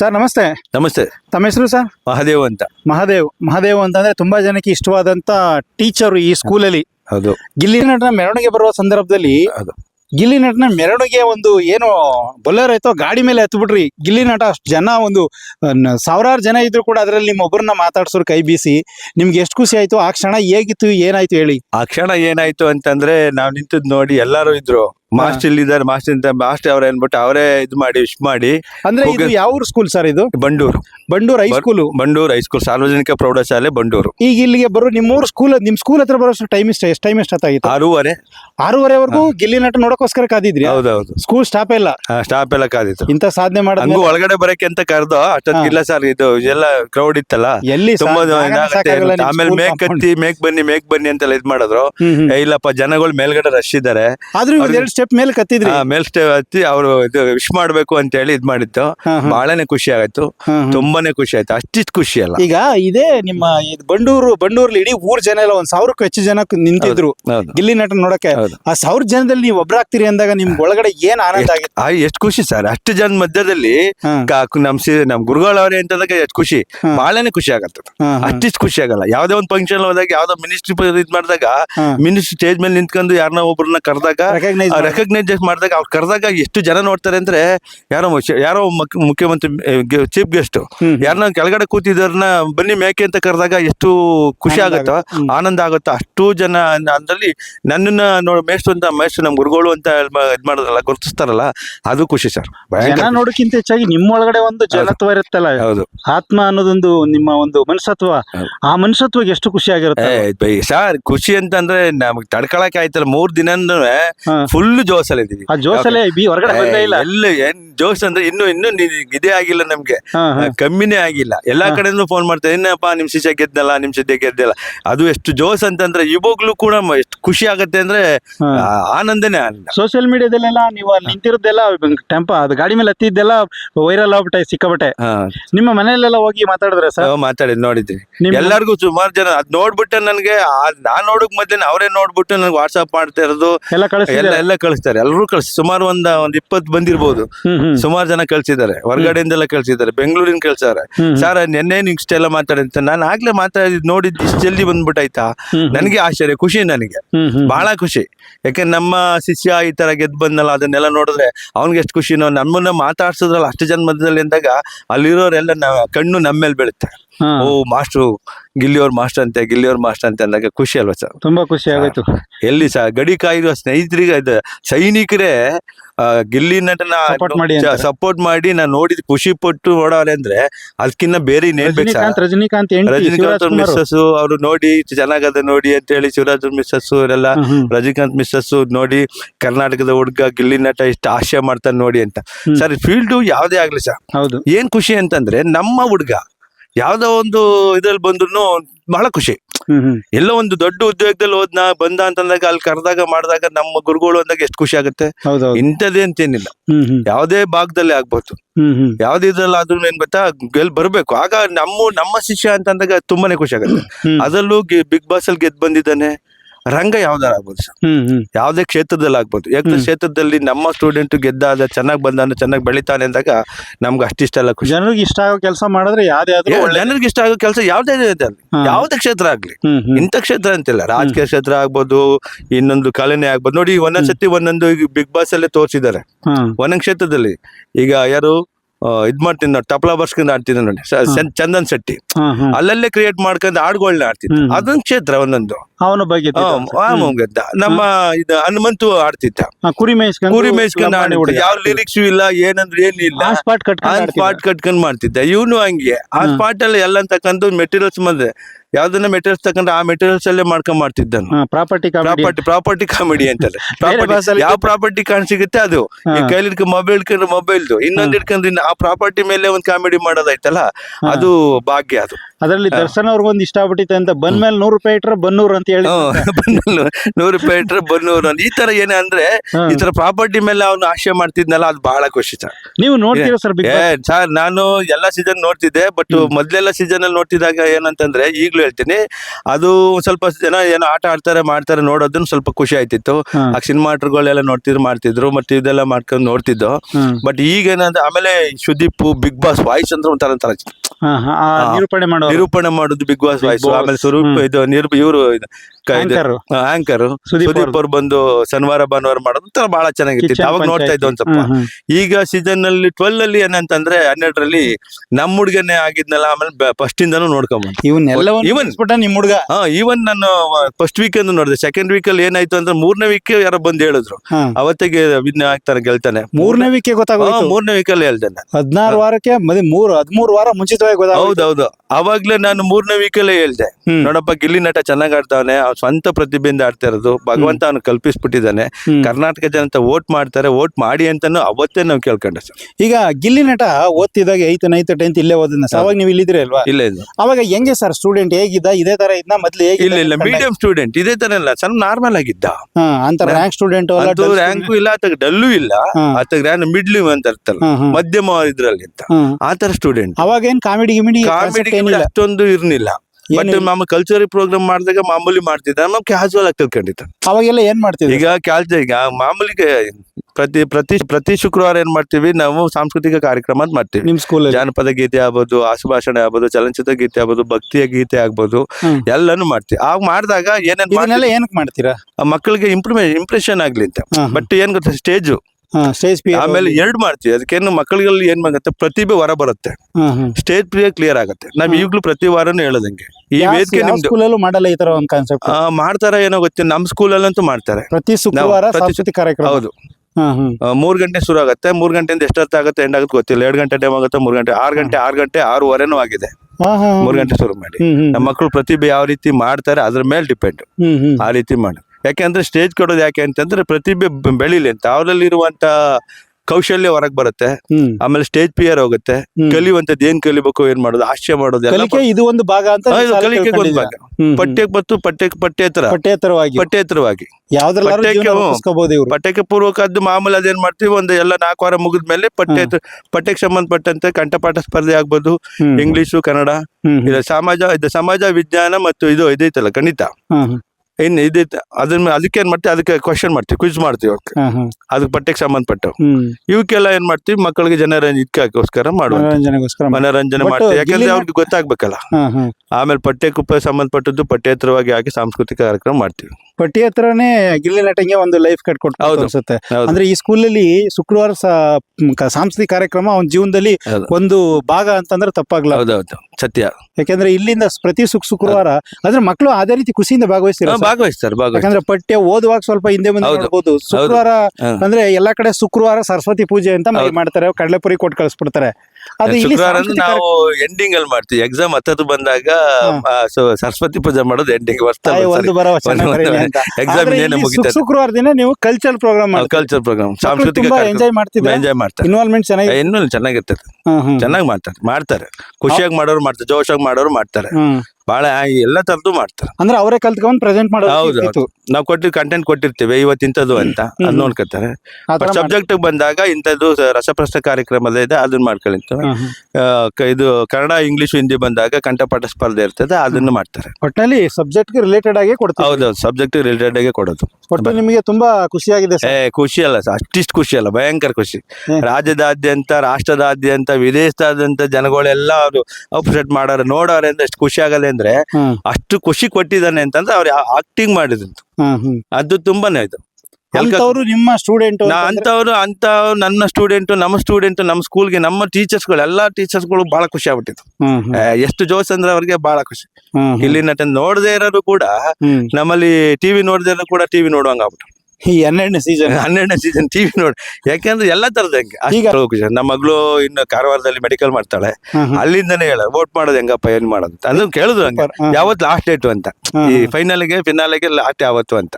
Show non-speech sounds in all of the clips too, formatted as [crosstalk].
Sir ನಮಸ್ತೆ. ನಮಸ್ತೆ. ತಮ್ಮ ಹೆಸರು ಸರ್? ಮಹಾದೇವ್ ಅಂತ. ಮಹಾದೇವ್. ಮಹಾದೇವ್ ಅಂತಂದ್ರೆ ತುಂಬಾ ಜನಕ್ಕೆ ಇಷ್ಟವಾದಂತ ಟೀಚರ್ ಈ ಸ್ಕೂಲಲ್ಲಿ. ಹೌದು. ಗಿಲ್ಲಿ ನಟನ ಮೆರವಣಿಗೆ ಬರುವ ಸಂದರ್ಭದಲ್ಲಿ ಹೌದು. ಗಿಲ್ಲಿ ನಟನ ಮೆರವಣಿಗೆ ಒಂದು ಏನು ಬೊಲ್ಲರ್ ಆಯ್ತೋ ಗಾಡಿ ಮೇಲೆ ಹತ್ಬಿಟ್ರಿ ಬಿಡ್ರಿ ಗಿಲ್ಲಿ ನಟ ಅಷ್ಟು ಜನ ಒಂದು ಸಾವಿರಾರು ಜನ ಇದ್ರು ಕೂಡ ಅದರಲ್ಲಿ ನಿಮ್ಮ ಒಬ್ಬರನ್ನ ಮಾತಾಡ್ಸೋರು ಕೈ ಬೀಸಿ ನಿಮ್ಗೆ ಎಷ್ಟು ಖುಷಿ ಆಯ್ತು? ಆ ಕ್ಷಣ ಹೇಗಿತ್ತು? ಏನಾಯ್ತು ಹೇಳಿ? ಆ ಕ್ಷಣ ಏನಾಯ್ತು ಅಂತಂದ್ರೆ ನಾವ್ ನಿಂತದ್ ನೋಡಿ ಎಲ್ಲಾರು ಇದ್ರು. ಮಾಸ್ಟರ್ ಇಲ್ಲಿದ್ದಾರೆ ಮಾಸ್ಟರ್ ಅಂತ ಮಾಸ್ಟರ್ ಅವ್ರ ಏನ್ಬಿಟ್ಟು ಅವರೇ ಇದು ಮಾಡಿ ವಿಶ್ ಮಾಡಿ ಅಂದ್ರೆ ಇದು ಯಾವ ಸ್ಕೂಲ್ ಸರ್ ಇದು? Bandur. Bandur high school Bandur high school ಸಾರ್ವಜನಿಕ ಪ್ರೌಢಶಾಲೆ ಬಂಡೂರು. ಈಗ ಇಲ್ಲಿಗೆ ಬರೋ ನಿಮ್ಮೂರು ಸ್ಕೂಲ್ ನಿಮ್ ಸ್ಕೂಲ್ ಹತ್ರ ಬರೋ ಟೈಮ್ ಇಷ್ಟ ಎಷ್ಟು ಟೈಮ್ ಎಷ್ಟಾಗಿತ್ತು ಆರೂವರೆ. ಆರೂವರೆವರೆಗೂ ಗಿಲ್ಲಿ ನಟ ನೋಡಕ್ಕೋಸ್ಕರ ಕಾದಿದ್ರಿ? ಹೌದೌದು. ಸ್ಕೂಲ್ ಸ್ಟಾಪ್ ಇಲ್ಲ ಸ್ಟಾಪ್ ಎಲ್ಲ ಕಾದಿತ್ತು ಇಂತ ಸಾಧನೆ ಹಂಗೂ ಮಾಡಿದ್ಮೇಲೆ ಒಳಗಡೆ ಬರಕ್ಕೆ ಅಂತ ಕರೆದು? ಅಷ್ಟೊತ್ತಿಲ್ಲ ಸರ್ ಇದು ಎಲ್ಲ ಕ್ರೌಡ್ ಇತ್ತಲ್ಲ? ಎಲ್ಲಿ ತುಂಬಾ ಆಮೇಲೆ ಮೇಕ್ ಕತ್ತಿ ಮೇಕ್ ಬನ್ನಿ ಮೇಕ್ ಬನ್ನಿ ಅಂತೆಲ್ಲ ಇದ್ ಮಾಡಿದ್ರು. ಇಲ್ಲಪ್ಪ ಜನಗಳು ಮೇಲ್ಗಡೆ ರಶ್ ಇದ್ದಾರೆ. ಆದ್ರೂ ಸ್ಟೆಪ್ ಮೇಲೆ ಕತ್ತಿದ್ರಿ. ಮೇಲ್ ಸ್ಟೇ ಹತ್ತಿ ಅವರು ಇದು ವಿಶ್ ಮಾಡ್ಬೇಕು ಅಂತ ಹೇಳಿ ಇದ್ ಮಾಡಿತ್ತು. ಬಹಳನೇ ಖುಷಿ ಆಯ್ತು ಹಾ. ತುಂಬಾನೇ ಖುಷಿ ಆಯ್ತು. ಅಷ್ಟಿಷ್ಟು ಖುಷಿ ಅಲ್ಲ. ಈಗ ಇದೇ ನಿಮ್ಮ ಇದ್ ಬಂಡೂರು ಬಂಡೂರ್ಲಿ ಇಡೀ ಊರ್ ಜನ ಎಲ್ಲ ಒಂದ್ ಸಾವಿರಕ್ಕೂ ಹೆಚ್ಚು ಜನ ನಿಂತಿದ್ರು. ಗಿಲ್ಲಿ ನಟ ನೋಡಕ್ಕೆ. ಆ ಸಾವಿರ ಜನದಲ್ಲಿ ನೀವು ಒಬ್ರಾಗ್ತೀರಿ ಅಂದಾಗ ನಿಮ್ ಒಳಗಡೆ ಏನ್ ಆನಂದ ಆಗಿತ್ತು? ಎಷ್ಟು ಖುಷಿ ಸರ್. ಅಷ್ಟು ಜನ ಮಧ್ಯದಲ್ಲಿ ಕಾ- ನಮ್ ಸಿ ನಮ್ ಗುರುಗಳವ್ರೆ ಅಂತಂದಾಗ ಎಷ್ಟು ಖುಷಿ. ಬಹಳನೇ ಖುಷಿ ಆಗತ್ತೆ. ಅಷ್ಟಿಷ್ಟು ಖುಷಿ ಆಗಲ್ಲ. ಯಾವ್ದೇ ಒಂದು ಫಂಕ್ಷನ್ ಹೋದಾಗ ಯಾವ್ದೋ ಮಿನಿಸ್ಟ್ರಿ ಇದ್ ಮಾಡಿದಾಗ. ಮಿನಿಸ್ಟ್ರಿ ಸ್ಟೇಜ್ ಮೇಲೆ ನಿಂತ್ಕೊಂಡು ಯಾರನ್ನ ಒಬ್ರನ್ನ ಕರೆದಾಗ Recognize. ರೆಕಗ್ನೈಸ್ ಮಾಡಿದಾಗ ಅವ್ರು ಕರೆದಾಗ ಎಷ್ಟು ಜನ ನೋಡ್ತಾರೆ ಅಂದ್ರೆ ಯಾರೋ ಯಾರೋ ಮುಖ್ಯಮಂತ್ರಿ ಚೀಫ್ ಗೆಸ್ಟ್. ಯಾರನ್ನ ಕೆಳಗಡೆ ಕೂತಿದ್ದವ್ರನ್ನ ಬನ್ನಿ ಮೇಕೆ ಅಂತ ಕರೆದಾಗ ಎಷ್ಟು ಖುಷಿ ಆಗುತ್ತೋ. ಆನಂದ ಆಗುತ್ತೋ ಅಷ್ಟು ಜನ ಅಂದ್ರಲ್ಲಿ ನನ್ನನ್ನ ನೋಡಿ ಮೇಷ್ಟ್ರು ಅಂತ ಮೇಷ್ಟ್ರು ನಮ್ ಗುರುಗಳು ಅಂತ ಇದ್ ಮಾಡಿದ್ರಲ್ಲ ಗುರುತಿಸ್ತಾರಲ್ಲ ಅದು ಖುಷಿ ಸರ್. ಜನ ನೋಡಕ್ಕಿಂತ ಹೆಚ್ಚಾಗಿ ನಿಮ್ಮ ಒಳಗಡೆ ಒಂದು ಜನತ್ವ ಇರುತ್ತಲ್ಲ ಹೌದು. ಆತ್ಮ ಅನ್ನೋದೊಂದು ನಿಮ್ಮ ಒಂದು ಮನುಷ್ಯತ್ವ ಆ ಮನುಷ್ಯತ್ವಕ್ಕೆ ಎಷ್ಟು ಖುಷಿ ಆಗಿರುತ್ತೆ ಸರ್ ಖುಷಿ ಅಂತಂದ್ರೆ ನಮ್ಗೆ ತಡ್ಕೊಳಕ್ ಆಯ್ತಲ್ಲ ಮೂರ್ ದಿನ ಹಾ. ಫುಲ್ ಜೋಸಲ್ಲಿ ಇದೀವಿ ಆ ಜೋಸಲೆ ಬಿ ಹೊರಗಡೆ ಬಂದೇ ಇಲ್ಲ. ಎಲ್ಲ ಏನ್ ಜೋಶ್ ಅಂದ್ರೆ ಇನ್ನು ಇನ್ನು ಇದೇ ಆಗಿಲ್ಲ ನಮ್ಗೆ. ಕಮ್ಮಿನೇ ಆಗಿಲ್ಲ. ಎಲ್ಲಾ ಕಡೆನೂ ಫೋನ್ ಮಾಡ್ತಾರೆ ಇನ್ನಪ್ಪ ನಿಮ್ ಶಿಷ್ಯ ಗೆದ್ದಲ್ಲ ನಿಮ್ ಶಿಷ್ಯ ಗೆದ್ದಲ್ಲ. ಅದು ಎಷ್ಟು ಜೋಶ್ ಅಂತಂದ್ರೆ ಇವಾಗ್ಲೂ ಕೂಡ ಎಷ್ಟು ಖುಷಿ ಆಗತ್ತೆ ಅಂದ್ರೆ ಆನಂದನೇ ಸೋಶಿಯಲ್ ಸೋಷಿಯಲ್ ಮೀಡಿಯಾದಲ್ಲೆಲ್ಲ ನೀವು ಅಲ್ಲಿ ನಿಂತಿರೋದೆಲ್ಲ ಟೆಂಪ ಅದು ಗಾಡಿ ಮೇಲೆ ಹತ್ತಿದ್ದೆಲ್ಲ ವೈರಲ್ ಆಗ್ಬಿಟ್ಟೆ ಸಿಕ್ಕಬಟ್ಟೆ ನಿಮ್ಮ ಮನೆಯಲ್ಲೆಲ್ಲ ಹೋಗಿ ಮಾತಾಡಿದ್ರೆ ಸರ್? ಮಾತಾಡಿದ್ ನೋಡಿದ್ವಿ ನಿಮ್ಮ- ಎಲ್ಲರಿಗೂ ಸುಮಾರು ಜನ ಅದ್ ನೋಡ್ಬಿಟ್ಟೆ ನನ್ಗೆ ನಾನ್ ನೋಡಕ್ ಮೊದ್ಲೇ ಅವರೇ ನೋಡ್ಬಿಟ್ಟು ನನ್ಗೆ ವಾಟ್ಸ್ಆಪ್ ಮಾಡ್ತಾ ಇರೋದು. ಎಲ್ಲ ಎಲ್ಲ ಕಳಿಸ್ತಾರೆ. ಎಲ್ಲರೂ ಕಳ್ಸಿ ಸುಮಾರು ಒಂದ್ ಒಂದ್ ಇಪ್ಪತ್ತು ಬಂದಿರ್ಬೋದು. ಸುಮಾರು ಜನ ಕಳ್ಸಿದ್ದಾರೆ. ಹೊರಗಡೆಯಿಂದೆಲ್ಲ ಕಳ್ಸಿದ್ದಾರೆ. ಬೆಂಗಳೂರಿನ ಕಳ್ಸಾರೆ. ಸರ್ ನೆನ್ನೆ ಇಷ್ಟೆಲ್ಲ ಮಾತಾಡಿ ಅಂತ ನಾನು ಆಗ್ಲೇ ಮಾತಾಡಿದ್ ನೋಡಿದ್ ಇಷ್ಟು ಜಲ್ದಿ ಬಂದ್ಬಿಟ್ಟಾಯ್ತಾ. ನನಗೆ ಆಶ್ಚರ್ಯ ಖುಷಿ ನನಗೆ. ಬಹಳ ಖುಷಿ. ಯಾಕೆ ನಮ್ಮ ಶಿಷ್ಯ ಈ ತರ ಗೆದ್ದು ಬಂದಲ್ಲ ಅದನ್ನೆಲ್ಲ ನೋಡಿದ್ರೆ ಅವ್ನಿಗೆ ಎಷ್ಟು ಖುಷಿನೋ ನಮ್ಮನ್ನ ಮಾತಾಡ್ಸಿದ್ರಲ್ಲ ಅಷ್ಟು ಜನ ಮಧ್ಯದಲ್ಲಿ ಅಂದಾಗ ಅಲ್ಲಿರೋರೆಲ್ಲ ಕಣ್ಣು ನಮ್ಮ ಮೇಲೆ ಬೀಳುತ್ತೆ ಓ ಮಾಸ್ಟ್ರು ಗಿಲ್ಲಿಯವ್ರ ಮಾಸ್ಟರ್ ಅಂತೆ ಗಿಲ್ಲಿಯವ್ರ ಮಾಸ್ಟರ್ ಅಂತ ಅಂದಾಗ ಖುಷಿ ಅಲ್ವಾ ಸರ್ ತುಂಬಾ ಖುಷಿ ಆಗೋಯ್ತು ಎಲ್ಲಿ ಸಹ ಗಡಿ ಕಾಯಿರೋ ಸ್ನೇಹಿತರಿಗೆ ಇದು ಸೈನಿಕರೇ ಆ, ಗಿಲ್ಲಿ ನಟನ Support ಮಾಡಿ ಅಂತಾರೆ. ಸಪೋರ್ಟ್ ಮಾಡಿ ನಾನು ನೋಡಿದ್ ಖುಷಿ ಪಟ್ಟು ನೋಡವ್ರೆ ಅಂದ್ರೆ ಅದಕ್ಕಿಂತ ಬೇರೆ ಇನ್ನೇನ್ ಬೇಕು ಸರ್ ರಜನಿಕಾಂತ್ ರಜನಿಕಾಂತ್ ಮಿಸ್ಸಸ್ ಅವರು ನೋಡಿ ಇಷ್ಟು ಚೆನ್ನಾಗದ ನೋಡಿ ಅಂತ ಹೇಳಿ ಶಿವರಾಜ್ ಮಿಸ್ಸಸ್ ಅವರೆಲ್ಲ. ರಜನಿಕಾಂತ್ ಮಿಸ್ಸಸ್ ನೋಡಿ ಕರ್ನಾಟಕದ ಹುಡುಗ ಗಿಲ್ಲಿ ನಟ ಇಷ್ಟು ಆಶಯ ಮಾಡ್ತಾನೆ ನೋಡಿ ಅಂತ. ಸರ್ ಫೀಲ್ಡ್ ಯಾವ್ದೇ ಆಗ್ಲಿ ಸರ್ ಹೌದು ಏನ್ ಖುಷಿ ಅಂತಂದ್ರೆ ನಮ್ಮ ಹುಡುಗ ಯಾವ್ದೋ ಒಂದು ಇದ್ರಲ್ಲಿ ಬಂದ್ರು ಬಹಳ ಖುಷಿ. ಎಲ್ಲ ಒಂದು ದೊಡ್ಡ ಉದ್ಯೋಗದಲ್ಲಿ ಹೋದ್ನ ಬಂದ ಅಂತಂದಾಗ ಅಲ್ಲಿ ಕರೆದಾಗ ಮಾಡಿದಾಗ ನಮ್ಮ ಗುರುಗಳು ಅಂದಾಗ ಎಷ್ಟು ಖುಷಿ ಆಗುತ್ತೆ. ಇಂಥದ್ದೇ ಅಂತೇನಿಲ್ಲ ಯಾವುದೇ ಭಾಗದಲ್ಲಿ ಆಗ್ಬೋದು. ಯಾವ್ದೇ ಇದ್ರಲ್ಲಿ ಆದ್ರೂ ಏನ್ ಗೊತ್ತಾ ಗೆಲ್ ಬರ್ಬೇಕು. ಆಗ ನಮ್ಮ ನಮ್ಮ ಶಿಷ್ಯ ಅಂತಂದಾಗ ತುಂಬಾನೇ ಖುಷಿ ಆಗುತ್ತೆ. ಅದ್ರಲ್ಲೂ ಅದರಲ್ಲೂ ಬಿಗ್ ಬಾಸ್ ಅಲ್ಲಿ ಗೆದ್ದು ಬಂದಿದ್ದಾನೆ. ರಂಗ ಯಾವ್ದಾರ ಆಗ್ಬೋದು ಸರ್. ಹ್ಮ್ ಯಾವ್ದೇ ಕ್ಷೇತ್ರದಲ್ಲಿ ಆಗ್ಬೋದು. ಯಾಕಂದ್ರೆ ಕ್ಷೇತ್ರದಲ್ಲಿ ನಮ್ಮ ಸ್ಟೂಡೆಂಟ್ ಗೆದ್ದಾದ ಚೆನ್ನಾಗಿ ಬಂದಾನೆ ಚೆನ್ನಾಗಿ ಬೆಳಿತಾನೆ ಅಂದಾಗ ನಮ್ಗೆ ಅಷ್ಟಿಷ್ಟೆಲ್ಲ ಖುಷಿ. ಜನರಿಗೆ ಇಷ್ಟ ಆಗೋ ಕೆಲಸ ಮಾಡಿದ್ರೆ ಯಾವ್ದೇ ಆದ್ರೂ ಒಳ್ಳೆ ಜನರಿಗೆ ಇಷ್ಟ ಆಗೋ ಕೆಲಸ ಯಾವ್ದೇ ಇದೆ. ಯಾವ್ದೇ ಕ್ಷೇತ್ರ ಆಗ್ಲಿ. ಇಂಥ ಕ್ಷೇತ್ರ ಅಂತಿಲ್ಲ. ರಾಜಕೀಯ ಕ್ಷೇತ್ರ ಆಗ್ಬೋದು ಇನ್ನೊಂದು ಕಲೆನೇ ಆಗ್ಬೋದು. ನೋಡಿ ಒಂದೊಂದ್ಸತಿ ಒಂದೊಂದು ಬಿಗ್ ಬಾಸ್ ಅಲ್ಲೇ ತೋರಿಸಿದ್ದಾರೆ. ಒಂದೊಂದ್ ಕ್ಷೇತ್ರದಲ್ಲಿ. ಈಗ ಯಾರು? ಇದ್ ಮಾಡ್ತೀನಿ ನೋಡಿ ತಪ್ಲಾ ಬರ್ಸ್ಕೊಂಡು ಆಡ್ತಿದ್ದೆ ನೋಡಿ. ಚಂದನ್ ಶೆಟ್ಟಿ. ಅಲ್ಲಲ್ಲೇ ಕ್ರಿಯೇಟ್ ಮಾಡ್ಕೊಂಡು ಆಡ್ಗಳನ್ನ ಆಡ್ತಿದ್ದೆ ಅದೊಂದ್ ಕ್ಷೇತ್ರ ಒಂದೊಂದು. ಅವನ ಬಗ್ಗೆ ನಮ್ಮ ಇದು ಹನುಮಂತು ಆಡ್ತಿದ್ದ. ಕುರಿ ಮೇಯಿಸ್ಕೊಂಡು ಕುರಿ ಮೇಯಿಸ್ಕೊಂಡು. ಯಾವ ಲಿರಿಕ್ಸ್ ಇಲ್ಲ ಏನಂದ್ರೆ ಏನಿಲ್ಲ ಸ್ಪಾಟ್ ಕಟ್ಕೊಂಡು ಮಾಡ್ತಿದ್ದ. ಇವನು ಹಂಗೆ. ಆ. ಸ್ಪಾಟ್ ಅಲ್ಲಿ ಎಲ್ಲ ಮೆಟೀರಿಯಲ್ಸ್ ಬಂದ್ರೆ ಯಾವ್ದನ್ನ ಮೆಟೀರಿಯಲ್ಸ್ ತಕೊಂಡ್ರೆ ಆ ಮೆಟೀರಿಯಲ್ಸ್ ಅಲ್ಲೇ ಮಾಡ್ಕೊಂಡ್ ಮಾಡ್ತಿದ್ದನು. ಪ್ರಾಪರ್ಟಿ ಪ್ರಾಪರ್ಟಿ ಪ್ರಾಪರ್ಟಿ ಕಾಮಿಡಿ ಅಂತಾರೆ ಯಾವ ಪ್ರಾಪರ್ಟಿ ಕಾಣ್ ಸಿಗುತ್ತೆ ಅದು? ಕೈಲಿ ಹಿಡ್ಕೊಂಡು ಮೊಬೈಲ್ ಹಿಡ್ಕೊಂಡ್ರೆ ಮೊಬೈಲ್ದು ಇನ್ನೊಂದ್ ಹಿಡ್ಕೊಂಡ್ರೆ ಆ ಪ್ರಾಪರ್ಟಿ ಮೇಲೆ ಒಂದ್ ಕಾಮಿಡಿ ಮಾಡೋದಾಯ್ತಲ್ಲ? ಅದು ಭಾಗ್ಯ ಅದು. ಅದರಲ್ಲಿ ದರ್ಶನ್ ಅವ್ರಿಗೊಂದು ಇಷ್ಟ ಆಗ್ಬಿಟ್ಟಿದೆ ಅಂತ ಬಂದ್ ಮೇಲೆ ನೂರು ರೂಪಾಯಿ ಇಟ್ರೆ ಬನ್ನೂರು ಅಂತ ಹೇಳಿ [laughs] ನೂರು ರೂಪಾಯಿ ಇಟ್ರೆ ಬನ್ನೂರು ಅಂತ. ಈ ತರ ಏನೇ ಅಂದ್ರೆ. ಈ ತರ ಪ್ರಾಪರ್ಟಿ ಮೇಲೆ ಅವ್ನು ಆಶೆ ಮಾಡ್ತಿದ್ನಲ್ಲ ಅದು ಬಹಳ ಖುಷಿ ಸರ್. ನೀವು ನೋಡ್ತೀರಾ ಸರ್ ಸರ್ ನಾನು ಎಲ್ಲಾ ಸೀಸನ್ ನೋಡ್ತಿದ್ದೆ ಬಟ್ ಮೊದ್ಲೆಲ್ಲ ಸೀಸನ್ ಅಲ್ಲಿ ನೋಡ್ತಿದ್ದಾಗ ಏನಂತಂದ್ರೆ ಈಗ್ಲೂ ಈಗಲೂ ಹೇಳ್ತೀನಿ ಅದು ಸ್ವಲ್ಪ ಜನ ಏನೋ ಆಟ ಆಡ್ತಾರೆ ಮಾಡ್ತಾರೆ ನೋಡೋದನ್ನ ಸ್ವಲ್ಪ ಖುಷಿ ಆಯ್ತಿತ್ತು ಆ ಸಿನಿಮಾ ಸಿನಿಮಾಟ್ರುಗಳೆಲ್ಲ ನೋಡ್ತಿದ್ರು ಮಾಡ್ತಿದ್ರು ಮತ್ತೆ ಇದೆಲ್ಲ ಮಾಡ್ಕೊಂಡು ನೋಡ್ತಿದ್ದು. ಬಟ್ ಈಗ ಏನಂದ್ರೆ ಆಮೇಲೆ ಸುದೀಪ್ ಬಿಗ್ ಬಾಸ್ ವಾಯ್ಸ್ ಅಂದ್ರೆ ಒಂಥರ ಒಂಥರ. ನಿರೂಪಣೆ ಮಾಡೋ ನಿರೂಪಣೆ ಮಾಡುದು ಬಿಗ್ ಬಾಸ್ ವಾಯ್ಸ್ ಆಮೇಲೆ ಸ್ವರೂಪ್ ಇದು ನಿರೂಪ ಇವರು. ಆಂಕರ್ ಸುದೀಪ್ ಅವ್ರು. ಬಂದು ಶನಿವಾರ ಭಾನುವಾರ ಮಾಡೋದು ಒಂಥರ ಬಹಳ ಚೆನ್ನಾಗಿತ್ತು. ಅವಾಗ ನೋಡ್ತಾ ಇದ್ದ ಒಂದ್ ಸ್ವಲ್ಪ. ಈಗ ಸೀಸನ್ ಅಲ್ಲಿ ಟ್ವೆಲ್ ಅಲ್ಲಿ ಏನಂತಂದ್ರೆ ಹನ್ನೆರಡರಲ್ಲಿ ನಮ್ಮ ಹುಡುಗನೇ ಆಗಿದ್ನಲ್ಲ ಆಮೇಲೆ ಫಸ್ಟ್ ಇಂದಾನು ನೋಡ್ಕೊಂಬಂದು. ಇವನ್ನೆಲ್ಲವನ್ನು ಇವನ್- ನಿಮ್ ಹುಡುಗ? ಇವನ್ ಈವನ್ ನಾನು ಫಸ್ಟ್ ವೀಕ್ ಅಂದ್ರೆ ನೋಡಿದೆ. ಸೆಕೆಂಡ್ ವೀಕ್ ಅಲ್ಲಿ ಏನಾಯ್ತು ಅಂದ್ರೆ ಮೂರನೇ ವೀಕ್ ಯಾರೋ ಬಂದು ಹೇಳಿದ್ರು. ಅವತ್ತಿಗೆ ವಿನ್ ಆಗ್ತಾನೆ ಗೆಲ್ತಾನೆ. ಮೂರನೇ ವೀಕ್ ಗೊತ್ತಾಗ ಮೂರನೇ ವೀಕ್ ಅಲ್ಲಿ ಹೇಳ್ತಾನೆ ಹದಿನಾರು ವಾರಕ್ಕೆ ಮದಿ ಮೂರು ಹದಿಮೂರು ವಾರ ಮುಂಚಿತವಾಗಿ ಗೊತ್ತಾಗೋಯ್ತು ಹೌದೌದು. ಅವಾಗ್ಲೇ ನಾನು ಮೂರನೇ ವೀಕ್ ಅಲ್ಲೇ ಹೇಳ್ದೆ. ನೋಡಪ್ಪ ಗಿಲ್ಲಿ ನಟ ಚೆನ್ನಾಗ್ ಆಡ್ತಾವನೆ ಅವ್ನ ಸ್ವಂತ ಪ್ರತಿಭೆಯಿಂದ ಆಡ್ತಾ ಇರೋದು ಭಗವಂತ ಅವನು ಕಲ್ಪಿಸ್ಬಿಟ್ಟಿದ್ದಾನೆ. ಕರ್ನಾಟಕ ಜನತೆ ವೋಟ್ ಮಾಡ್ತಾರೆ ವೋಟ್ ಮಾಡಿ ಅಂತಾನು ಅವತ್ತೇ ನಾವು ಕೇಳ್ಕೊಂಡೆ ಸರ್. ಈಗ ಗಿಲ್ಲಿ ನಟ ಓದ್ತಿದಾಗ ಐತ್ ನೈತ್ ಟೆಂತ್ ಇಲ್ಲೇ ಓದಿದ್ನ ಸರ್. ಅವಾಗ ನೀವು ಇಲ್ಲಿದ್ರೆ ಅಲ್ವಾ ಇಲ್ಲ ಇಲ್ಲ ಅವಾಗ ಹೆಂಗೆ ಸರ್ ಸ್ಟೂಡೆಂಟ್ ಹೇಗಿದ್ದ? ಇದೇ ತರ ಇದ್ನ ಮೊದ್ಲು ಇಲ್ಲ ಇಲ್ಲ ಮೀಡಿಯಂ ಸ್ಟೂಡೆಂಟ್ ಇದೇ ತರ ಇಲ್ಲ ಸ್ವಲ್ಪ ನಾರ್ಮಲ್ ಆಗಿದ್ದ. ಅಂತ ರ್ಯಾಂಕ್ ಸ್ಟೂಡೆಂಟ್ ಅದು ರ್ಯಾಂಕು ಇಲ್ಲ ಆತಗ ಡಲ್ಲು ಇಲ್ಲ. ಆತಗ ರ್ಯಾಂಕ್ ಮಿಡ್ಲಿ ಅಂತ ಇರ್ತಲ್ಲ ಮಧ್ಯಮ ಇದ್ರಲ್ಲಿ ಅಂತ. ಆ ತರ ಸ್ಟೂಡೆಂಟ್ ಅವಾಗ ಏನ್ ಕಾಮಿಡಿ ಗಿಮಿಡಿ ಕಾಮಿಡಿ ಅಷ್ಟೊಂದು ಇರ್ಲಿಲ್ಲ ಬಟ್. ನಮ್ಮ ಕಲ್ಚರಲ್ ಪ್ರೋಗ್ರಾಮ್ ಮಾಡಿದಾಗ ಮಾಮೂಲಿ ಮಾಡ್ತಿದ್ದ. ನಾವು ಕ್ಯಾಶುವಲ್ ಆಗಿ ತಿಳ್ಕೊಂಡಿದ್ದ. ಅವಾಗೆಲ್ಲ ಏನ್ ಮಾಡ್ತೀವಿ ಈಗ ಕ್ಯಾಲ್ಚ ಈಗ ಮಾಮೂಲಿಗೆ ಪ್ರತಿ ಪ್ರತಿ ಪ್ರತಿ ಶುಕ್ರವಾರ ಏನ್ ಮಾಡ್ತೀವಿ? ನಾವು ಸಾಂಸ್ಕೃತಿಕ ಕಾರ್ಯಕ್ರಮ ಅಂತ ಮಾಡ್ತೀವಿ. ನಿಮ್ ಸ್ಕೂಲ್ ಜಾನಪದ ಗೀತೆ ಆಗ್ಬೋದು ಆಶುಭಾಷಣ ಆಗ್ಬೋದು ಚಲನಚಿತ್ರ ಗೀತೆ ಆಗ್ಬೋದು ಭಕ್ತಿಯ ಗೀತೆ ಆಗ್ಬೋದು ಎಲ್ಲಾನು ಮಾಡ್ತೀವಿ. ಆಗ ಮಾಡಿದಾಗ ಏನೇನ್ ಮಾಡ್ತೀರಾ? ಮಕ್ಕಳಿಗೆ ಇಂಪ್ರೂವ್ ಇಂಪ್ರೆಷನ್ ಆಗ್ಲಿ ಅಂತ. ಬಟ್ ಏನ್ ಗೊತ್ತಾ? ಸ್ಟೇಜ್ ಸ್ಟೇಜ್ ಆಮೇಲೆ ಎರಡ್ ಮಾಡ್ತೀವಿ. ಅದಕ್ಕೇನು ಮಕ್ಕಳಿಗೆಲ್ಲ ಏನ್ ಮಾಡುತ್ತೆ ಪ್ರತಿಭೆ ಹೊರ ಬರುತ್ತೆ. ಸ್ಟೇಜ್ ಪ್ರಿಯ ಕ್ಲಿಯರ್ ಆಗುತ್ತೆ. ನಾವ್ ಈಗ್ಲೂ ಪ್ರತಿ ವಾರನೂ ಹೇಳೋದಂಗೆ. ಈ ವೇದಿಕೆ ನಿಮ್ದು. ಸ್ಕೂಲಲ್ಲೂ ಮಾಡಲ್ಲ ಈ ತರ ಒಂದು ಕಾನ್ಸೆಪ್ಟ್ ಮಾಡ್ತಾರ ಏನೋ ಗೊತ್ತಿಲ್ಲ. ನಮ್ ಸ್ಕೂಲಲ್ಲಂತೂ ಮಾಡ್ತಾರೆ. ಪ್ರತಿ ಶುಕ್ರವಾರ ಸಾಂಸ್ಕೃತಿಕ ಕಾರ್ಯಕ್ರಮ. ಹೌದು. ಮೂರ್ ಗಂಟೆ ಶುರು ಆಗುತ್ತೆ. ಮೂರ್ ಗಂಟೆಯಿಂದ ಎಷ್ಟೊತ್ತು ಆಗುತ್ತೆ ಎಂಡ್ ಆಗುತ್ತೆ ಗೊತ್ತಿಲ್ಲ. ಎರಡು ಗಂಟೆ ಟೈಮ್ ಆಗುತ್ತೆ ಮೂರ್ ಗಂಟೆ ಆರ್ ಗಂಟೆ ಆರು ಗಂಟೆ ಆರೂವರೆನೂ ಆಗಿದೆ. ಮೂರ್ ಗಂಟೆ ಶುರು ಮಾಡಿ. ನಮ್ಮ ಮಕ್ಕಳು ಪ್ರತಿಭೆ ಯಾವ ರೀತಿ ಮಾಡ್ತಾರೆ ಅದ್ರ ಮೇಲೆ ಡಿಪೆಂಡ್ ಆ ರೀತಿ ಮಾಡಿ. ಯಾಕೆಂದ್ರೆ ಸ್ಟೇಜ್ ಕೊಡೋದು ಯಾಕೆ ಅಂತಂದ್ರೆ ಪ್ರತಿಭೆ ಬೆಳಿಲಿ ಅಂತ. ಅವರಲ್ಲಿ ಇರುವಂತ ಕೌಶಲ್ಯ ಹೊರಗೆ ಬರುತ್ತೆ. ಆಮೇಲೆ ಸ್ಟೇಜ್ ಪಿಯರ್ ಹೋಗುತ್ತೆ. ಕಲಿಯುವಂತದ್ದು ಏನ್ ಕಲಿಬೇಕು ಏನ್ ಮಾಡೋದು ಹಾಸ್ಯ ಮಾಡೋದು ಇದು ಒಂದು ಭಾಗ ಅಂತ ಕಲಿಕೆ ಒಂದು ಭಾಗ. ಪಠ್ಯಕ್ಕೆ ಬಂತು ಪಠ್ಯಕ್ಕೆ ಪಠ್ಯೇತರ. ಪಠ್ಯೇತರವಾಗಿ. ಪಠ್ಯೇತರವಾಗಿ. ಪಠ್ಯಕ್ಕೆ ಪೂರ್ವಕದ್ದು ಮಾಮೂಲಿ ಅದೇನ್ ಮಾಡ್ತೀವಿ ಒಂದು ಎಲ್ಲ ನಾಲ್ಕು ವಾರ ಮುಗಿದ್ಮೇಲೆ ಪಠ್ಯ ಪಠ್ಯಕ್ಕೆ ಸಂಬಂಧಪಟ್ಟಂತೆ ಕಂಠಪಾಠ ಸ್ಪರ್ಧೆ ಆಗ್ಬೋದು. ಇಂಗ್ಲಿಷು ಕನ್ನಡ. ಇದು ಸಮಾಜ ಇದು ಸಮಾಜ ವಿಜ್ಞಾನ ಮತ್ತು ಇದು ಇದೈತಲ್ಲ ಗಣಿತ. ಹ್ಮ್, ಇನ್ನು ಇದೈತೆ ಅದನ್ನ ಅದಕ್ಕೆ ಏನ್ ಮಾಡ್ತೀವಿ ಅದಕ್ಕೆ ಕ್ವಶನ್ ಮಾಡ್ತೀವಿ ಕ್ವಿಜ್ ಮಾಡ್ತೀವಿ ಅವ್ರಿಗೆ ಅದಕ್ಕೆ ಪಠ್ಯಕ್ಕೆ ಸಂಬಂಧಪಟ್ಟವು. ಇವಕ್ಕೆಲ್ಲ ಏನ್ ಮಾಡ್ತೀವಿ ಮಕ್ಕಳಿಗೆ ಜನರಂಜನೆಗೋಸ್ಕರ ಮಾಡುವ ಮನರಂಜನೆ ಮಾಡ್ತೀವಿ ಯಾಕಂದ್ರೆ ಅವ್ರಿಗೆ ಗೊತ್ತಾಗ್ಬೇಕಲ್ಲ. ಆಮೇಲೆ ಪಠ್ಯಕ್ಕೆ ಸಂಬಂಧಪಟ್ಟದ್ದು ಪಠ್ಯೇತರವಾಗಿ ಹಾಕಿ ಸಾಂಸ್ಕೃತಿಕ ಕಾರ್ಯಕ್ರಮ ಮಾಡ್ತೀವಿ. ಪಠ್ಯೇತರನೇ ಗಿಲ್ಲಿ ನಟಂಗೆ ಒಂದು ಲೈಫ್ ಕಟ್ಕೊಟ್ಟು ಹೌದು. ಅನ್ಸುತ್ತೆ. ಅಂದ್ರೆ ಈ ಸ್ಕೂಲಲ್ಲಿ ಶುಕ್ರವಾರ ಸಾಂಸ್ಕೃತಿಕ ಕಾರ್ಯಕ್ರಮ ಅವನ ಜೀವನದಲ್ಲಿ ಒಂದು ಭಾಗ ಅಂತಂದ್ರೆ ತಪ್ಪಾಗ್ಲ? ಹೌದೌದು. ಸತ್ಯ. ಯಾಕಂದ್ರೆ ಇಲ್ಲಿಂದ ಪ್ರತಿ ಶುಕ್ ಶುಕ್ರವಾರ ಅಂದ್ರೆ ಮಕ್ಕಳು ಅದೇ ರೀತಿ ಖುಷಿಯಿಂದ ಭಾಗವಹಿಸ್ತಾರೆ ಭಾಗವಹಿಸ್ತಾರೆ ಭಾಗವಹಿಸ್ತಾರೆ. ಯಾಕಂದ್ರೆ ಪಠ್ಯ ಓದುವಾಗ ಸ್ವಲ್ಪ ಹಿಂದೆ ಮುಂದೆ. ನೋಡ್ಬೋದು ಶುಕ್ರವಾರ ಅಂದ್ರೆ ಎಲ್ಲಾ ಕಡೆ ಶುಕ್ರವಾರ ಸರಸ್ವತಿ ಪೂಜೆ ಅಂತ ಮಾಡ್ತಾರೆ. ಕಡಲೆಪುರಿ ಕೊಟ್ಟು ಕಳಿಸ್ಬಿಡ್ತಾರೆ. ಶುಕ್ರವಾರ ಅಂದ್ರೆ ನಾವು ಎಂಡಿಂಗ್ ಅಲ್ಲಿ ಮಾಡ್ತೀವಿ. ಎಕ್ಸಾಮ್ ಹತ್ತತ್ತು ಬಂದಾಗ ಸರಸ್ವತಿ ಪೂಜೆ ಮಾಡೋದು ಎಂಡಿಂಗ್. ಎಕ್ಸಾಮ್ [laughs] ಶುಕ್ರವಾರ ದಿನ ನೀವು ಕಲ್ಚರ್ ಪ್ರೋಗ್ರಾಮ್ ಕಲ್ಚರ್ ಪ್ರೋಗ್ರಾಮ್ ಸಾಂಸ್ಕೃತಿಕ ಎಂಜಾಯ್ ಮಾಡ್ತೀವಿ ಎಂಜಾಯ್ ಮಾಡ್ತಾರೆ. ಇನ್ವಾಲ್ವ್ಮೆಂಟ್ ಚೆನ್ನಾಗಿ ಇನ್ನೂ ಚೆನ್ನಾಗಿರ್ತದೆ. ಚೆನ್ನಾಗಿ ಮಾಡ್ತಾರೆ. ಮಾಡ್ತಾರೆ. ಖುಷಿಯಾಗಿ ಮಾಡೋರು ಮಾಡ್ತಾರೆ. ಜೋಶಾಗಿ ಮಾಡೋರು ಮಾಡ್ತಾರೆ. ಬಹಳ ಎಲ್ಲ ತರದು ಮಾಡ್ತಾರೆ. ಅಂದ್ರೆ ಅವರೇ ಕಲ್ತ್ಕೊಂಡ್ ಪ್ರೆಸೆಂಟ್ ಹೌದು ಮಾಡೋದು ನಾವು ಕೊಟ್ಟಿರ್ ಕಂಟೆಂಟ್ ಕೊಟ್ಟಿರ್ತೇವೆ ಇವತ್ತು ಇಂಥದ್ದು ಅಂತ ಅದ್. ನೋಡ್ಕೊತಾರೆ. ಆ ಸಬ್ಜೆಕ್ಟ್ ಬಂದಾಗ ಇಂಥದ್ದು ಸ- ರಸಪ್ರಶ್ನೆ ಕಾರ್ಯಕ್ರಮದ ಇದೆ ಅದನ್ನ ಮಾಡ್ಕೊಳ್ಳಿ ಇದು ಕನ್ನಡ ಇಂಗ್ಲಿಷ್ ಹಿಂದಿ ಬಂದಾಗ ಕಂಠಪಾಠ ಸ್ಪರ್ಧೆ ಇರ್ತದೆ ಅದನ್ನು ಮಾಡ್ತಾರೆ. ಒಟ್ಟಿನಲ್ಲಿ ಸಬ್ಜೆಕ್ಟ್ ರಿಲೇಟೆಡ್ ಆಗಿ ಕೊಡ್ತೀವಿ. ಹೌದು ಸಬ್ಜೆಕ್ಟ್ ರಿಲೇಟೆಡ್ ಆಗಿ ಕೊಡೋದು. ಒಟ್ಟು ನಿಮಗೆ ತುಂಬಾ ಖುಷಿಯಾಗಿದೆ ಏ ಖುಷಿ ಅಲ್ಲ ಸರ್ ಅಷ್ಟಿಷ್ಟು ಖುಷಿ ಅಲ್ಲ ಭಯಂಕರ ಖುಷಿ. ರಾಜ್ಯದಾದ್ಯಂತ ರಾಷ್ಟ್ರದಾದ್ಯಂತ ವಿದೇಶದಾದ್ಯಂತ ಜನಗಳೆಲ್ಲ ಅವರು ಅಪ್ಸೆಟ್ ಮಾಡೋರು ನೋಡೋರೆ ಅಂದ್ರೆ ಎಷ್ಟು ಖುಷಿ ಆಗಲ್ಲ ಅಂದ್ರೆ ಅಷ್ಟು ಖುಷಿ ಕೊಟ್ಟಿದ್ದಾನೆ ಅಂತಂದ್ರೆ ಅವ್ರು ಆಕ್ಟಿಂಗ್ ಮಾಡಿದ್ರು. ಅದು ತುಂಬಾನೇ ಇದು ಅಂಥವ್ರು ನಿಮ್ಮ ಸ್ಟೂಡೆಂಟ್ ಅಂತವ್ರು ಅಂತ ನನ್ನ ಸ್ಟೂಡೆಂಟ್ ನಮ್ಮ ಸ್ಟೂಡೆಂಟ್ ನಮ್ಮ ಸ್ಕೂಲ್ಗೆ ನಮ್ಮ ಟೀಚರ್ಸ್ಗಳು ಎಲ್ಲಾ ಟೀಚರ್ಸ್ಗಳು ಬಹಳ ಖುಷಿ ಆಗ್ಬಿಟ್ಟಿತ್ತು ಎಷ್ಟು ಜೋಸ್ ಅಂದ್ರೆ ಅವ್ರಿಗೆ ಬಹಳ ಖುಷಿ. ಇಲ್ಲಿ ನಟ ನೋಡದೇ ಇರೋರು ಕೂಡ ನಮ್ಮಲ್ಲಿ ಟಿವಿ ನೋಡದೇ ಇರೋ ಕೂಡ ಟಿವಿ ನೋಡುವಂಗ ಆಗ್ಬಿಟ್ಟು ಈ ಹನ್ನೆರಡನೇ ಸೀಸನ್ ಹನ್ನೆರಡನೇ ಸೀಸನ್ ಟಿವಿ ನೋಡಿ. ಯಾಕೆಂದ್ರೆ ಎಲ್ಲ ತರದ ಹೆಂಗೆ? ಈಗ- ನಮ್ಮ ಮಗಳು ಇನ್ನು ಕಾರವಾರದಲ್ಲಿ ಮೆಡಿಕಲ್ ಮಾಡ್ತಾಳೆ. ಅಲ್ಲಿಂದನೇ ಹೇಳ ವೋಟ್ ಮಾಡೋದು ಹೆಂಗಪ್ಪ ಏನ್ ಮಾಡೋದು ಅಂತ ಅಂದ್ರೆ ಕೇಳಿದ್ರು ಹಂಗೆ. ಯಾವತ್ತು ಲಾಸ್ಟ್ ಡೇಟ್ ಅಂತ. ಈ ಫೈನಲ್ಗೆ ಫಿನಾಲೆಗೆ ಲಾಸ್ಟ್ ಯಾವತ್ತು ಅಂತ.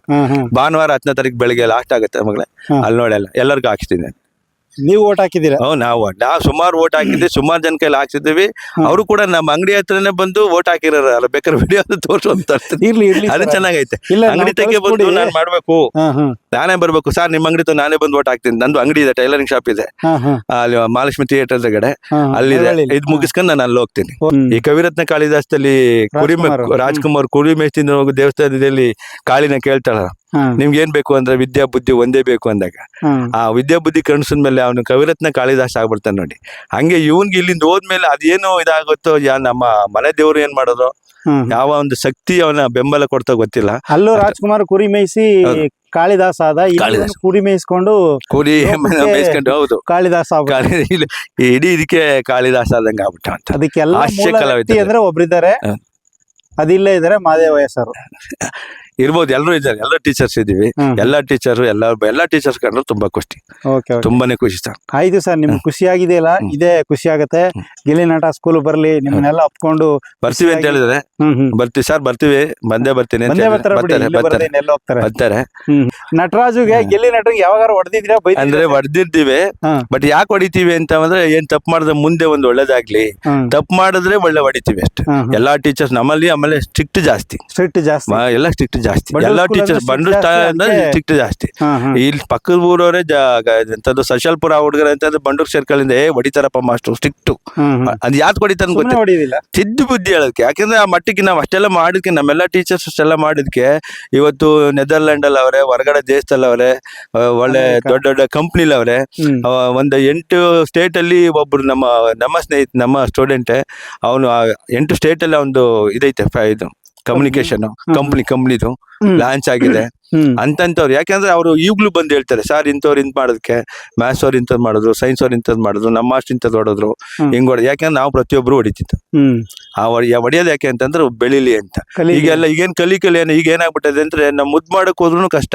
ಭಾನುವಾರ ಹತ್ತನೇ ತಾರೀಕು ಬೆಳಿಗ್ಗೆ ಲಾಸ್ಟ್ ಆಗುತ್ತೆ ಮಗಳೇ. ಅಲ್ಲಿ ನೋಡಲ್ಲ ಎಲ್ಲರಿಗೂ ಹಾಕ್ಸ್ತೀನಿ ನೀವು ಓಟ್ ಹಾಕಿದ್ದೀರಾ? ನಾವು ನಾವು ಸುಮಾರು ಓಟ್ ಹಾಕಿದ್ವಿ ಸುಮಾರು ಜನ ಕೈಲಿ ಹಾಕ್ಸಿದ್ದೀವಿ ಅವರು ಕೂಡ ನಮ್ಮ ಅಂಗಡಿ ಹತ್ರನೇ ಬಂದು ಓಟ್ ಹಾಕಿರೋರು. ಅಲ್ಲ ಬೇಕಾದ್ರೆ ವಿಡಿಯೋ ತೋರಿಸುವಂತ. ಇರ್ಲಿ ಇರ್ಲಿ ಅದು. ಚೆನ್ನಾಗೈತೆ. ಇಲ್ಲ ಅಂಗಡಿ ನಾವು ತೆಗೆ ಬಂದು ಕಳ್ಸ್ಕೊಡಿ. ನಾನು ಮಾಡ್ಬೇಕು. ಹಾ ಹಾ. ನಾನೇ ಬರ್ಬೇಕು. ಸರ್ ನಿಮ್ಮ ಅಂಗಡಿ ತ ನಾನೇ ಬಂದು ಓಟ್ ಹಾಕ್ತೀನಿ. ನಂದು ಅಂಗಡಿ ಇದೆ ಟೈಲರಿಂಗ್ ಶಾಪ್ ಇದೆ. ಹಾ ಹಾ. ಅಲ್ಲಿ ಮಹಾಲಕ್ಷ್ಮಿ ಥಿಯೇಟರ್ ಕಡೆ ಅಲ್ಲಿ ಅಲ್ಲಿದೆ. ಇದು ಮುಗಿಸ್ಕೊಂಡು ನಾನು ಅಲ್ಲಿ ಹೋಗ್ತೀನಿ. ಹ್ಮ್. ಈ ಕವಿರತ್ನ ಕಾಳಿದಾಸದಲ್ಲಿ ಕುರಿ ಮೆ- ರಾಜ್ಕುಮಾರ್. ರಾಜ್ಕುಮಾರ್ ಕುರಿ ಮೇಸ್ತಿಂದ ಹೋಗೋ ದೇವಸ್ಥಾನದಲ್ಲಿ ಕಾಳಿನ ಕೇಳ್ತಾಳ ನಿಮ್ಗೆ ಏನ್ ಬೇಕು ಅಂದ್ರೆ ವಿದ್ಯಾ ಬುದ್ಧಿ ಒಂದೇ ಬೇಕು ಅಂದಾಗ ಆ ವಿದ್ಯಾ ಬುದ್ಧಿ ಕಣ್ಸಿದ ಮೇಲೆ ಅವನು ಕವಿರತ್ನ ಕಾಳಿದಾಸ ಆಗ್ಬಿಡ್ತಾನೆ ನೋಡಿ. ಹಂಗೆ ಇವನ್ಗೆ ಇಲ್ಲಿಂದ ಹೋದ್ಮೇಲೆ ಅದೇನು ಇದಾಗುತ್ತೋ ಯಾ ನಮ್ಮ ಮನೆ ದೇವ್ರು ಏನ್ ಮಾಡೋದು? ಯಾವ ಒಂದು ಶಕ್ತಿ ಅವನ ಬೆಂಬಲ ಕೊಡ್ತಾ ಗೊತ್ತಿಲ್ಲ. ಅಲ್ಲೂ ರಾಜ್ಕುಮಾರ್ ಕುರಿ ಮೇಯಿಸಿ ಕಾಳಿದಾಸ ಆದ. ಕುರಿ ಮೇಯಿಸ್ಕೊಂಡು ಕುರಿ ಮೇಯಿಸ್ಕೊಂಡು ಹೌದು. ಕಾಳಿದಾಸ [laughs] ಇಡೀ ಇದಕ್ಕೆ ಕಾಳಿದಾಸ ಆದಂಗ ಆಗ್ಬಿಟ್ಟ ಅದಕ್ಕೆಲ್ಲ ಅಂದ್ರೆ ಒಬ್ರಿದ್ದಾರೆ. ಅದಿಲ್ಲ ಇದ್ರೆ ಇದಾರೆ ಮಾದೇವಯ್ಯ ಸರ್ ಇರ್ಬೋದು ಎಲ್ಲರೂ ಇದ್ದಾರೆ. ಎಲ್ಲ ಟೀಚರ್ಸ್ ಇದೀವಿ ಎಲ್ಲ ಎಲ್ಲಾ ಟೀಚರ್ ಎಲ್ಲ ಎಲ್ಲಾ ಟೀಚರ್ಸ್ ಕಂಡ್ರು ತುಂಬಾ ಖುಷಿ. ಓಕೆ ತುಂಬಾನೇ ಖುಷಿ ಸರ್. ಆಯ್ತು ಸರ್ ನಿಮ್ಗೆ ಖುಷಿ ಆಗಿದೆಯಲ್ಲ. ಇದೇ ಖುಷಿ ಆಗತ್ತೆ. ಗಿಲಿ ನಟ ಸ್ಕೂಲ್ ಬರ್ಲಿ ನಿಮ್ಮನ್ನೆಲ್ಲ ಅಪ್ಕೊಂಡು ಬರ್ತೀವಿ ಅಂತ ಹೇಳಿದ್ರೆ ಹ್ಮ್ ಹ್ಮ್. ಬರ್ತೀವಿ ಸರ್ ಬರ್ತೀವಿ. ಬಂದೇ ಬರ್ತೀನಿ ಅಂತ ಬಂದೇ ಹೇಳಿದ್ರೆ ಬರ್ತಾರ ಬಿಡಿ ಬರ್ತಾರೆ ಇಲ್ಲಿ ಬರ್ತಾರೆ ಬರ್ದೇನೆ ಎಲ್ಲ ಹೋಗ್ತಾರೆ? ಬರ್ತಾರೆ. ಹ್ಮ್ ನಟರಾಜುಗೆ ಗೆಲ್ಲಿ ಗಿಲ್ಲಿ ನಟರಿಗೆ ಯಾವಾಗಾರ ಹೊಡೆದಿದ್ರೆ ಅಂದ್ರೆ ಹೊಡೆದಿರ್ತೀವಿ. ಹಾ. ಬಟ್ ಯಾಕೆ ಹೊಡಿತೀವಿ ಅಂತ ಅಂದ್ರೆ ಏನ್ ತಪ್ಪು ಮಾಡಿದ್ರೆ ಮುಂದೆ ಒಂದು ಒಳ್ಳೇದಾಗ್ಲಿ. ತಪ್ಪು ಮಾಡಿದ್ರೆ ಒಳ್ಳೆ ಹೊಡಿತೀವಿ ಅಷ್ಟೇ. ಎಲ್ಲಾ ಟೀಚರ್ಸ್ ನಮ್ಮಲ್ಲಿ ಆಮೇಲೆ ಸ್ಟ್ರಿಕ್ಟ್ ಜಾಸ್ತಿ. ಸ್ಟ್ರಿಕ್ಟ್ ಜಾಸ್ತಿ. ಮ- ಎಲ್ಲ ಸ್ಟ್ರಿಕ್ಟ್ ಜಾಸ್ತಿ. ಎಲ್ಲ ಟೀಚರ್ school ಟೀಚರ್ಸ್ ಅಂದ್ರೆ ಬಂಡು strict ಜಾಸ್ತಿ ಅಂದ್ರೆ ಅದಕ್ಕೆ- ಸ್ಟ್ರಿಕ್ಟ್ ಜಾಸ್ತಿ. ಹಾ, ಹಾ. ಇಲ್ಲಿ ಪಕ್ಕದ ಊರವರೇ ಎಂತದ್ದು ಸಶಲ್ಪುರ ಹುಡುಗರ ಅಂತಂದ್ರೆ ಬಂಡೂರ್ ಸರ್ಕಲ್ ಇಂದ ಏ ಹೊಡಿತಾರಪ್ಪ ಮಾಸ್ಟರ್ ಸ್ಟ್ರಿಕ್ಟ್. ಹ್ಮ್, ಹ್ಮ್. ಅದ್ ಯಾತ್ ಕೊಡಿತಾನೆ ಸುಮ್ನೆ ಗೊತ್ತಿಲ್ಲ. ಹೊಡಿಯೋದಿಲ್ಲ ತಿದ್ದು ಬುದ್ಧಿ ಹೇಳೋದಕ್ಕೆ. ಯಾಕಂದ್ರೆ ಆ ಮಟ್ಟಿಗೆ ನಾವು ಅಷ್ಟೆಲ್ಲ ಮಾಡಿದ್ಕೆ ನಮ್ಮೆಲ್ಲ ಟೀಚರ್ಸ್ ಅಷ್ಟೆಲ್ಲ ಮಾಡಿದ್ಕೆ ಇವತ್ತು ನೆದರ್ಲ್ಯಾಂಡ್ ಅಲ್ಲಿ ಅವರೇ ಹೊರಗಡೆ ದೇಶದಲ್ಲಿ ಅವರೇ ಒಳ್ಳೆ ದೊಡ್ಡ ದೊಡ್ಡ ಕಂಪ್ನಿಲಿ ಅವರೇ ಹ್ಮ್. ಒಂದು ಎಂಟು ಸ್ಟೇಟ್ ಅಲ್ಲಿ ಒಬ್ರು ನಮ್ಮ ನಮ್ಮ ಸ್ನೇಹಿತ ನಮ್ಮ ಸ್ಟೂಡೆಂಟ್ ಅವನು ಎಂಟು ಸ್ಟೇಟ್ ಅಲ್ಲಿ ಒಂದು ಇದೈತೆ ಫ- ಇದು. కమ్యూనికేషన్ కంపెనీ కంపెనీతో ಲಾಂಚ್ ಆಗಿದೆ. ಅಂತಂತವ್ರು ಯಾಕಂದ್ರೆ ಅವರು ಈಗ್ಲೂ ಬಂದು ಹೇಳ್ತಾರೆ ಸರ್ ಇಂಥವ್ರು ಇಂತ ಮಾಡೋದಕ್ಕೆ ಮ್ಯಾಥ್ಸ್ ಅವ್ರು ಇಂಥದ್ ಮಾಡಿದ್ರು ಸೈನ್ಸ್ ಅವ್ರು ಇಂಥದ್ ಮಾಡಿದ್ರು ನಮ್ಮ ಮಾಸ್ಟ್ ಇಂಥದ್ ಹೊಡೆದ್ರು. ಹಿಂಗ್ ಹೊಡೆದು ಯಾಕಂದ್ರೆ ನಾವು ಪ್ರತಿಯೊಬ್ರು ಹೊಡಿತಿತ್ತು ಆ ಹೊಡಿ- ಹೊಡಿಯೋದು ಯಾಕೆ ಅಂತಂದ್ರೆ ಬೆಳಿಲಿ ಅಂತ. ಈಗೆಲ್ಲ ಈಗೇನ್ ಕಲಿ ಕಲಿ ಏನು ಈಗ ಏನಾಗ್ಬಿಟ್ಟದೆ ಅಂದ್ರೆ ನಮ್ ಮುದ್ ಮಾಡಕ್ ಹೋದ್ರು ಕಷ್ಟ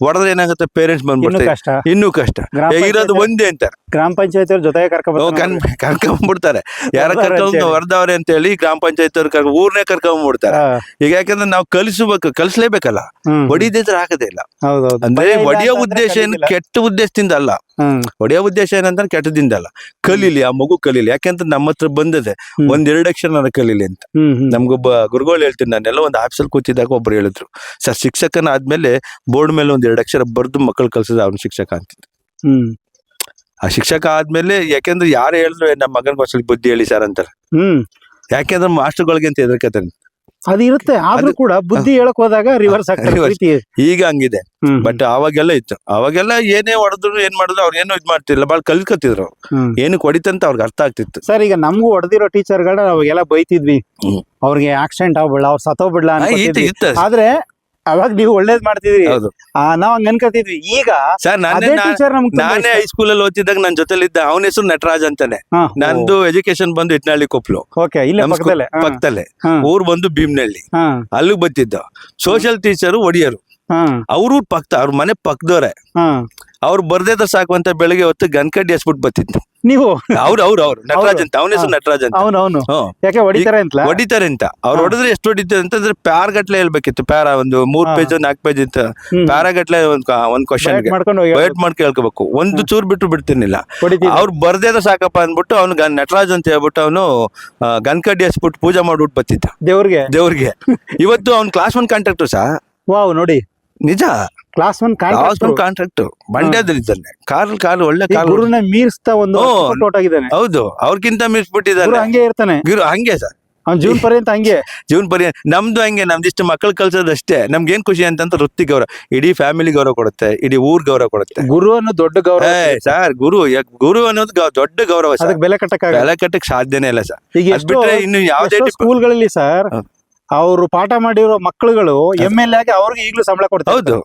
ಹೊಡೆದ್ರೆ ಏನಾಗುತ್ತೆ ಪೇರೆಂಟ್ಸ್ ಬಂದ್ಬಿಡ್ತಾರೆ ಇನ್ನೂ ಕಷ್ಟ. ಇರೋದು ಒಂದೇ ಅಂತ. ಗ್ರಾಮ ಪಂಚಾಯತ್ ಕರ್ಕೊಂಡ್ ಕರ್ಕೊಂಡ್ಬಿಡ್ತಾರೆ. ಯಾರ ಕರ್ಕೊಂಡು ಅಂತೇಳಿ. ಅಂತ ಹೇಳಿ ಗ್ರಾಮ ಪಂಚಾಯತ್ ಅವ್ರ ಕರ್ಕ ಊರ್ನೇ ಕರ್ಕೊಂಡ್ಬಿಡ್ತಾರೆ. ಈಗ ಯಾಕಂದ್ರೆ ನಾವು ಕಲಿಸ್ಬೇಕು ಕಲಿಸ್ಲೇಬೇಕಲ್ಲ ಹೊಡಿದಿದ್ರೆ ಹಾಕದೇ ಇಲ್ಲ. ಅಂದ್ರೆ ಹೊಡಿಯೋ ಉದ್ದೇಶ ಏನು. ಕೆಟ್ಟ ಉದ್ದೇಶದಿಂದ ಅಲ್ಲ. ಹೊಡೆಯೋ ಉದ್ದೇಶ ಏನಂದ್ರೆ ಕೆಟ್ಟದಿಂದ ಅಲ್ಲ. ಕಲೀಲಿ ಆ ಮಗು ಕಲೀಲಿ. ಯಾಕೆಂತ ನಮ್ಮ ಹತ್ರ ಬಂದದೆ. ಒಂದ್ ಎರಡು ಅಕ್ಷರ ಕಲೀಲಿ ಅಂತ. ನಮ್ಗೊಬ್ಬ ಗುರುಗಳು ಹೇಳ್ತೀನಿ. ನಾನೆಲ್ಲ ಒಂದು ಆಫೀಸಲ್ಲಿ ಕೂತಿದ್ದಾಗ ಒಬ್ರು ಹೇಳಿದ್ರು. ಸರ್ ಶಿಕ್ಷಕನ ಆದ್ಮೇಲೆ ಬೋರ್ಡ್ ಮೇಲೆ ಒಂದ್ ಎರಡು ಅಕ್ಷರ ಬರ್ದು ಮಕ್ಕಳು ಕಲ್ಸದ ಅವ್ನು ಶಿಕ್ಷಕ ಅಂತ ಹ್ಮ್. ಆ ಶಿಕ್ಷಕ ಆದ್ಮೇಲೆ ಯಾಕೆಂದ್ರೆ ಯಾರು ಹೇಳಿದ್ರು "ಏ, ನಮ್ಮ ಮಗನ ಒಂದ್ ಬುದ್ಧಿ ಹೇಳಿ ಸರ್ ಅಂತಾರೆ. ಹ್ಮ್. ಯಾಕೆಂದ್ರೆ ಮಾಸ್ಟರ್ಗಳಿಗೆ ಅಂತ ಹೆದರ್ಕತಾನೆ ಅದು ಇರುತ್ತೆ ಆದ್ರೂ ಕೂಡ ಬುದ್ಧಿ ಹೇಳಕ್ ಹೋದಾಗ ರಿವರ್ಸ್ ಆಗ್ತಾರೆ Reverse. ಪ್ರೀತಿ ಈಗ ಹಂಗಿದೆ. ಹ್ಮ್. ಬಟ್ ಅವಾಗೆಲ್ಲ ಇತ್ತು. ಅವಾಗೆಲ್ಲ ಏನೇ ಹೊಡೆದ್ರು ಏನ್ ಮಾಡಿದ್ರು ಅವ್ರು ಏನು ಇದ್ ಮಾಡ್ತಿಲ್ಲ ಬಾಳ್ ಕಲ್ಕತ್ತಿದ್ರು ಏನು ಏನಕ್ಕೆ ಹೊಡಿತಂತ ಅವ್ರಿಗೆ ಅರ್ಥ ಆಗ್ತಿತ್ತು. ಸರ್ ಈಗ ನಮಗೂ ಹೊಡೆದಿರೋ ಟೀಚರ್ಗಳನ್ನ ಅವಾಗೆಲ್ಲ ಬೈತಿದ್ವಿ. ಹ್ಮ್. ಅವ್ರಿಗೆ ಆಕ್ಸಿಡೆಂಟ್ ಆಗ್ಬಿಡ್ಲ ಅವ್ರು ಸತ್ತೋಗ್ಬಿಡ್ಲ ಆ, ಇತ್ತು ಅನ್ಕೋತಿದ್ವಿ ಇತ್ತು. ಆದ್ರೆ ಅವಾಗ ನೀವು ಒಳ್ಳೇದ್ ಮಾಡ್ತಿದ್ರಿ. ಹೌದು. ಆ, ನಾವ್ ಹಂಗ ಅನ್ಕೋತಿದ್ವಿ ಈಗ ಸರ್ ನಾನೇ ಅದೇ ಟೀಚರ್ ನಮ್ಗೆ ನಾನೇ ಹೈಸ್ಕೂಲ್ ಅಲ್ಲಿ ಓದ್ತಿದ್ದಾಗ ನನ್ನ ಜೊತೆಲಿದ್ದ ಅವನ ಹೆಸರು ನಟರಾಜ್ ಅಂತಾನೆ. ನಂದು ಎಜುಕೇಶನ್ ಬಂದು ಇಟ್ನಹಳ್ಳಿ ಕೊಪ್ಲು. ಓಕೆ ಇಲ್ಲೇ ನಮ್ ಸ್ಕೂ- ಪಕ್ಕದಲ್ಲೇ. ಹಾ, ಪಕ್ಕದಲ್ಲೇ. ಹಾ, ಊರ್ ಬಂದು ಭೀಮ್ನಹಳ್ಳಿ ಹಾ, ಅಲ್ಲಿಗೆ ಬತ್ತಿದ್ದ ಸೋಷಿಯಲ್ ಟೀಚರ್ ಒಡಿಯರು. ಹಾ, ಅವ್ರು ಪಕ್ಕ ಅವ್ರ ಮನೆ ಪಕ್ಕದವ್ರೆ ಹಾ. ಅವ್ರು ಬರ್ದೇದ ಸಾಕು ಅಂತ ಬೆಳಿಗ್ಗೆ ಹೊತ್ತು ಗನ್ಕಡ್ಡಿ ಹಸ್ಬಿಟ್ಟು ಬತ್ತಿದ್ದು ನೀವು? ಅವ್ರು ಅವ್ರು ಅವ್ರು ನಟರಾಜ್ ಅಂತ ಅವನ ಹೆಸರು. ನಟರಾಜ್ ಅಂತ ಅವನು ಯಾಕೆ ಹೊಡಿತಾರೆ ಅಂತ? ಹೊಡಿತಾರೆ ಅಂತ. ಅವ್ರು. ಹೊಡೆದ್ರೆ ಎಷ್ಟು ಹೊಡಿತಾರೆ ಅಂತಂದ್ರೆ ಪ್ಯಾರ್ ಗಟ್ಲೆ ಹೇಳ್ಬೇಕಿತ್ತು ಪ್ಯಾರ ಒಂದು ಮೂರ್. ಪೇಜ್ ನಾಲ್ಕು ಪೇಜ್ ಅಂತ ಪ್ಯಾರ ಗಟ್ಲೆ ಒಂದ್ ಒಂದ್ ಕ್ವಶನ್ ಮಾಡ್ಕೊಂಡು ಹೋಗಿ ಬಯಟ್ ಮಾಡಿ ಕೇಳ್ಕೋಬೇಕು ಒಂದು. ಚೂರ್ ಬಿಟ್ಟು ಬಿಡ್ತಿರ್ಲಿಲ್ಲ. ಅವ್ರು ಬರ್ದೇದ ಸಾಕಪ್ಪ ಅಂದ್ಬಿಟ್ಟು ಅವ್ನು ಗನ್ ನಟರಾಜ್ ಅಂತ ಹೇಳ್ಬಿಟ್ಟು ಅವನು ಗನ್ಕಡ್ಡಿ ಹಸ್ಬಿಟ್ಟು ಪೂಜೆ ಮಾಡ್ಬಿಟ್ಟು ಬತ್ತಿದ್ದ ದೇವ್ರಿಗೆ? ದೇವ್ರಿಗೆ. [laughs] ಇವತ್ತು ಅವ್ನ್ ಕ್ಲಾಸ್ ಒನ್ ಕಾಂಟ್ರಾಕ್ಟರ್ ಸಾ? ವಾವ್ ನೋಡಿ. ನಿಜ? Class one class one contract ಮಂಡ್ಯದಲ್ಲಿದ್ದಾನೆ car car ಒಳ್ಳೆ ಕಾರ್ ಗುರುನ ಮೀರಿಸ್ತಾ ಒಂದು ಔಟ್ ಆಗಿದ್ದಾನೆ ಹೌದು. ಅವ್ರಕ್ಕಿಂತ ಮೀರ್ಸ್ಬಿಟ್ಟಿದ್ದಾನೆ. ಹಂಗೆ ಇರ್ತಾನೆ. ಗುರು ಹಂಗೆ ಸರ್. ಅವ್ನ್ ಜೂನ್ ಪರ್ಯಂತ ಹಂಗೆ. ಜೂನ್ ಪರ್ಯಂತ ನಮ್ದು ಹಂಗೆ ನಮ್ದಿಷ್ಟು ಮಕ್ಕಳು ಕಲ್ಸೋದಷ್ಟೇ ನಮ್ಗೆ ಏನ್ ಖುಷಿ ಅಂತಂತ ವೃತ್ತಿ ಗೌರವ. ಇಡೀ ಫ್ಯಾಮಿಲಿ ಗೌರವ ಕೊಡುತ್ತೆ. ಇಡೀ ಊರ್ ಗೌರವ ಕೊಡುತ್ತೆ. ಗುರು ಅನ್ನೋ ದೊಡ್ಡ ಗೌರವ. ಸರ್ ಗುರು ಗುರು ಅನ್ನೋದು ದೊಡ್ಡ ಗೌರವ ಅದಕ್ಕೆ ಬೆಲೆ ಕಟ್ಟಕ್ಕ ಬೆಲೆ ಕಟ್ಟಕ್ ಸಾಧ್ಯನೇ ಇಲ್ಲ ಸರ್. ಈಗ ಬಿಟ್ರೆ ಇನ್ನು ಯಾವ್ದೇ ಸ್ಕೂಲ್ಗಳಲ್ಲಿ ಸರ್. ಅವರು ಪಾಠ ಮಾಡಿರೋ ಮಕ್ಕಳುಗಳು ಎಂ ಎಲ್ ಆಗಿ ಅವ್ರಿಗೆ ಈಗಲೂ ಸಂಬಳ ಕೊಡ್ತಾರೆ ಹೌದು.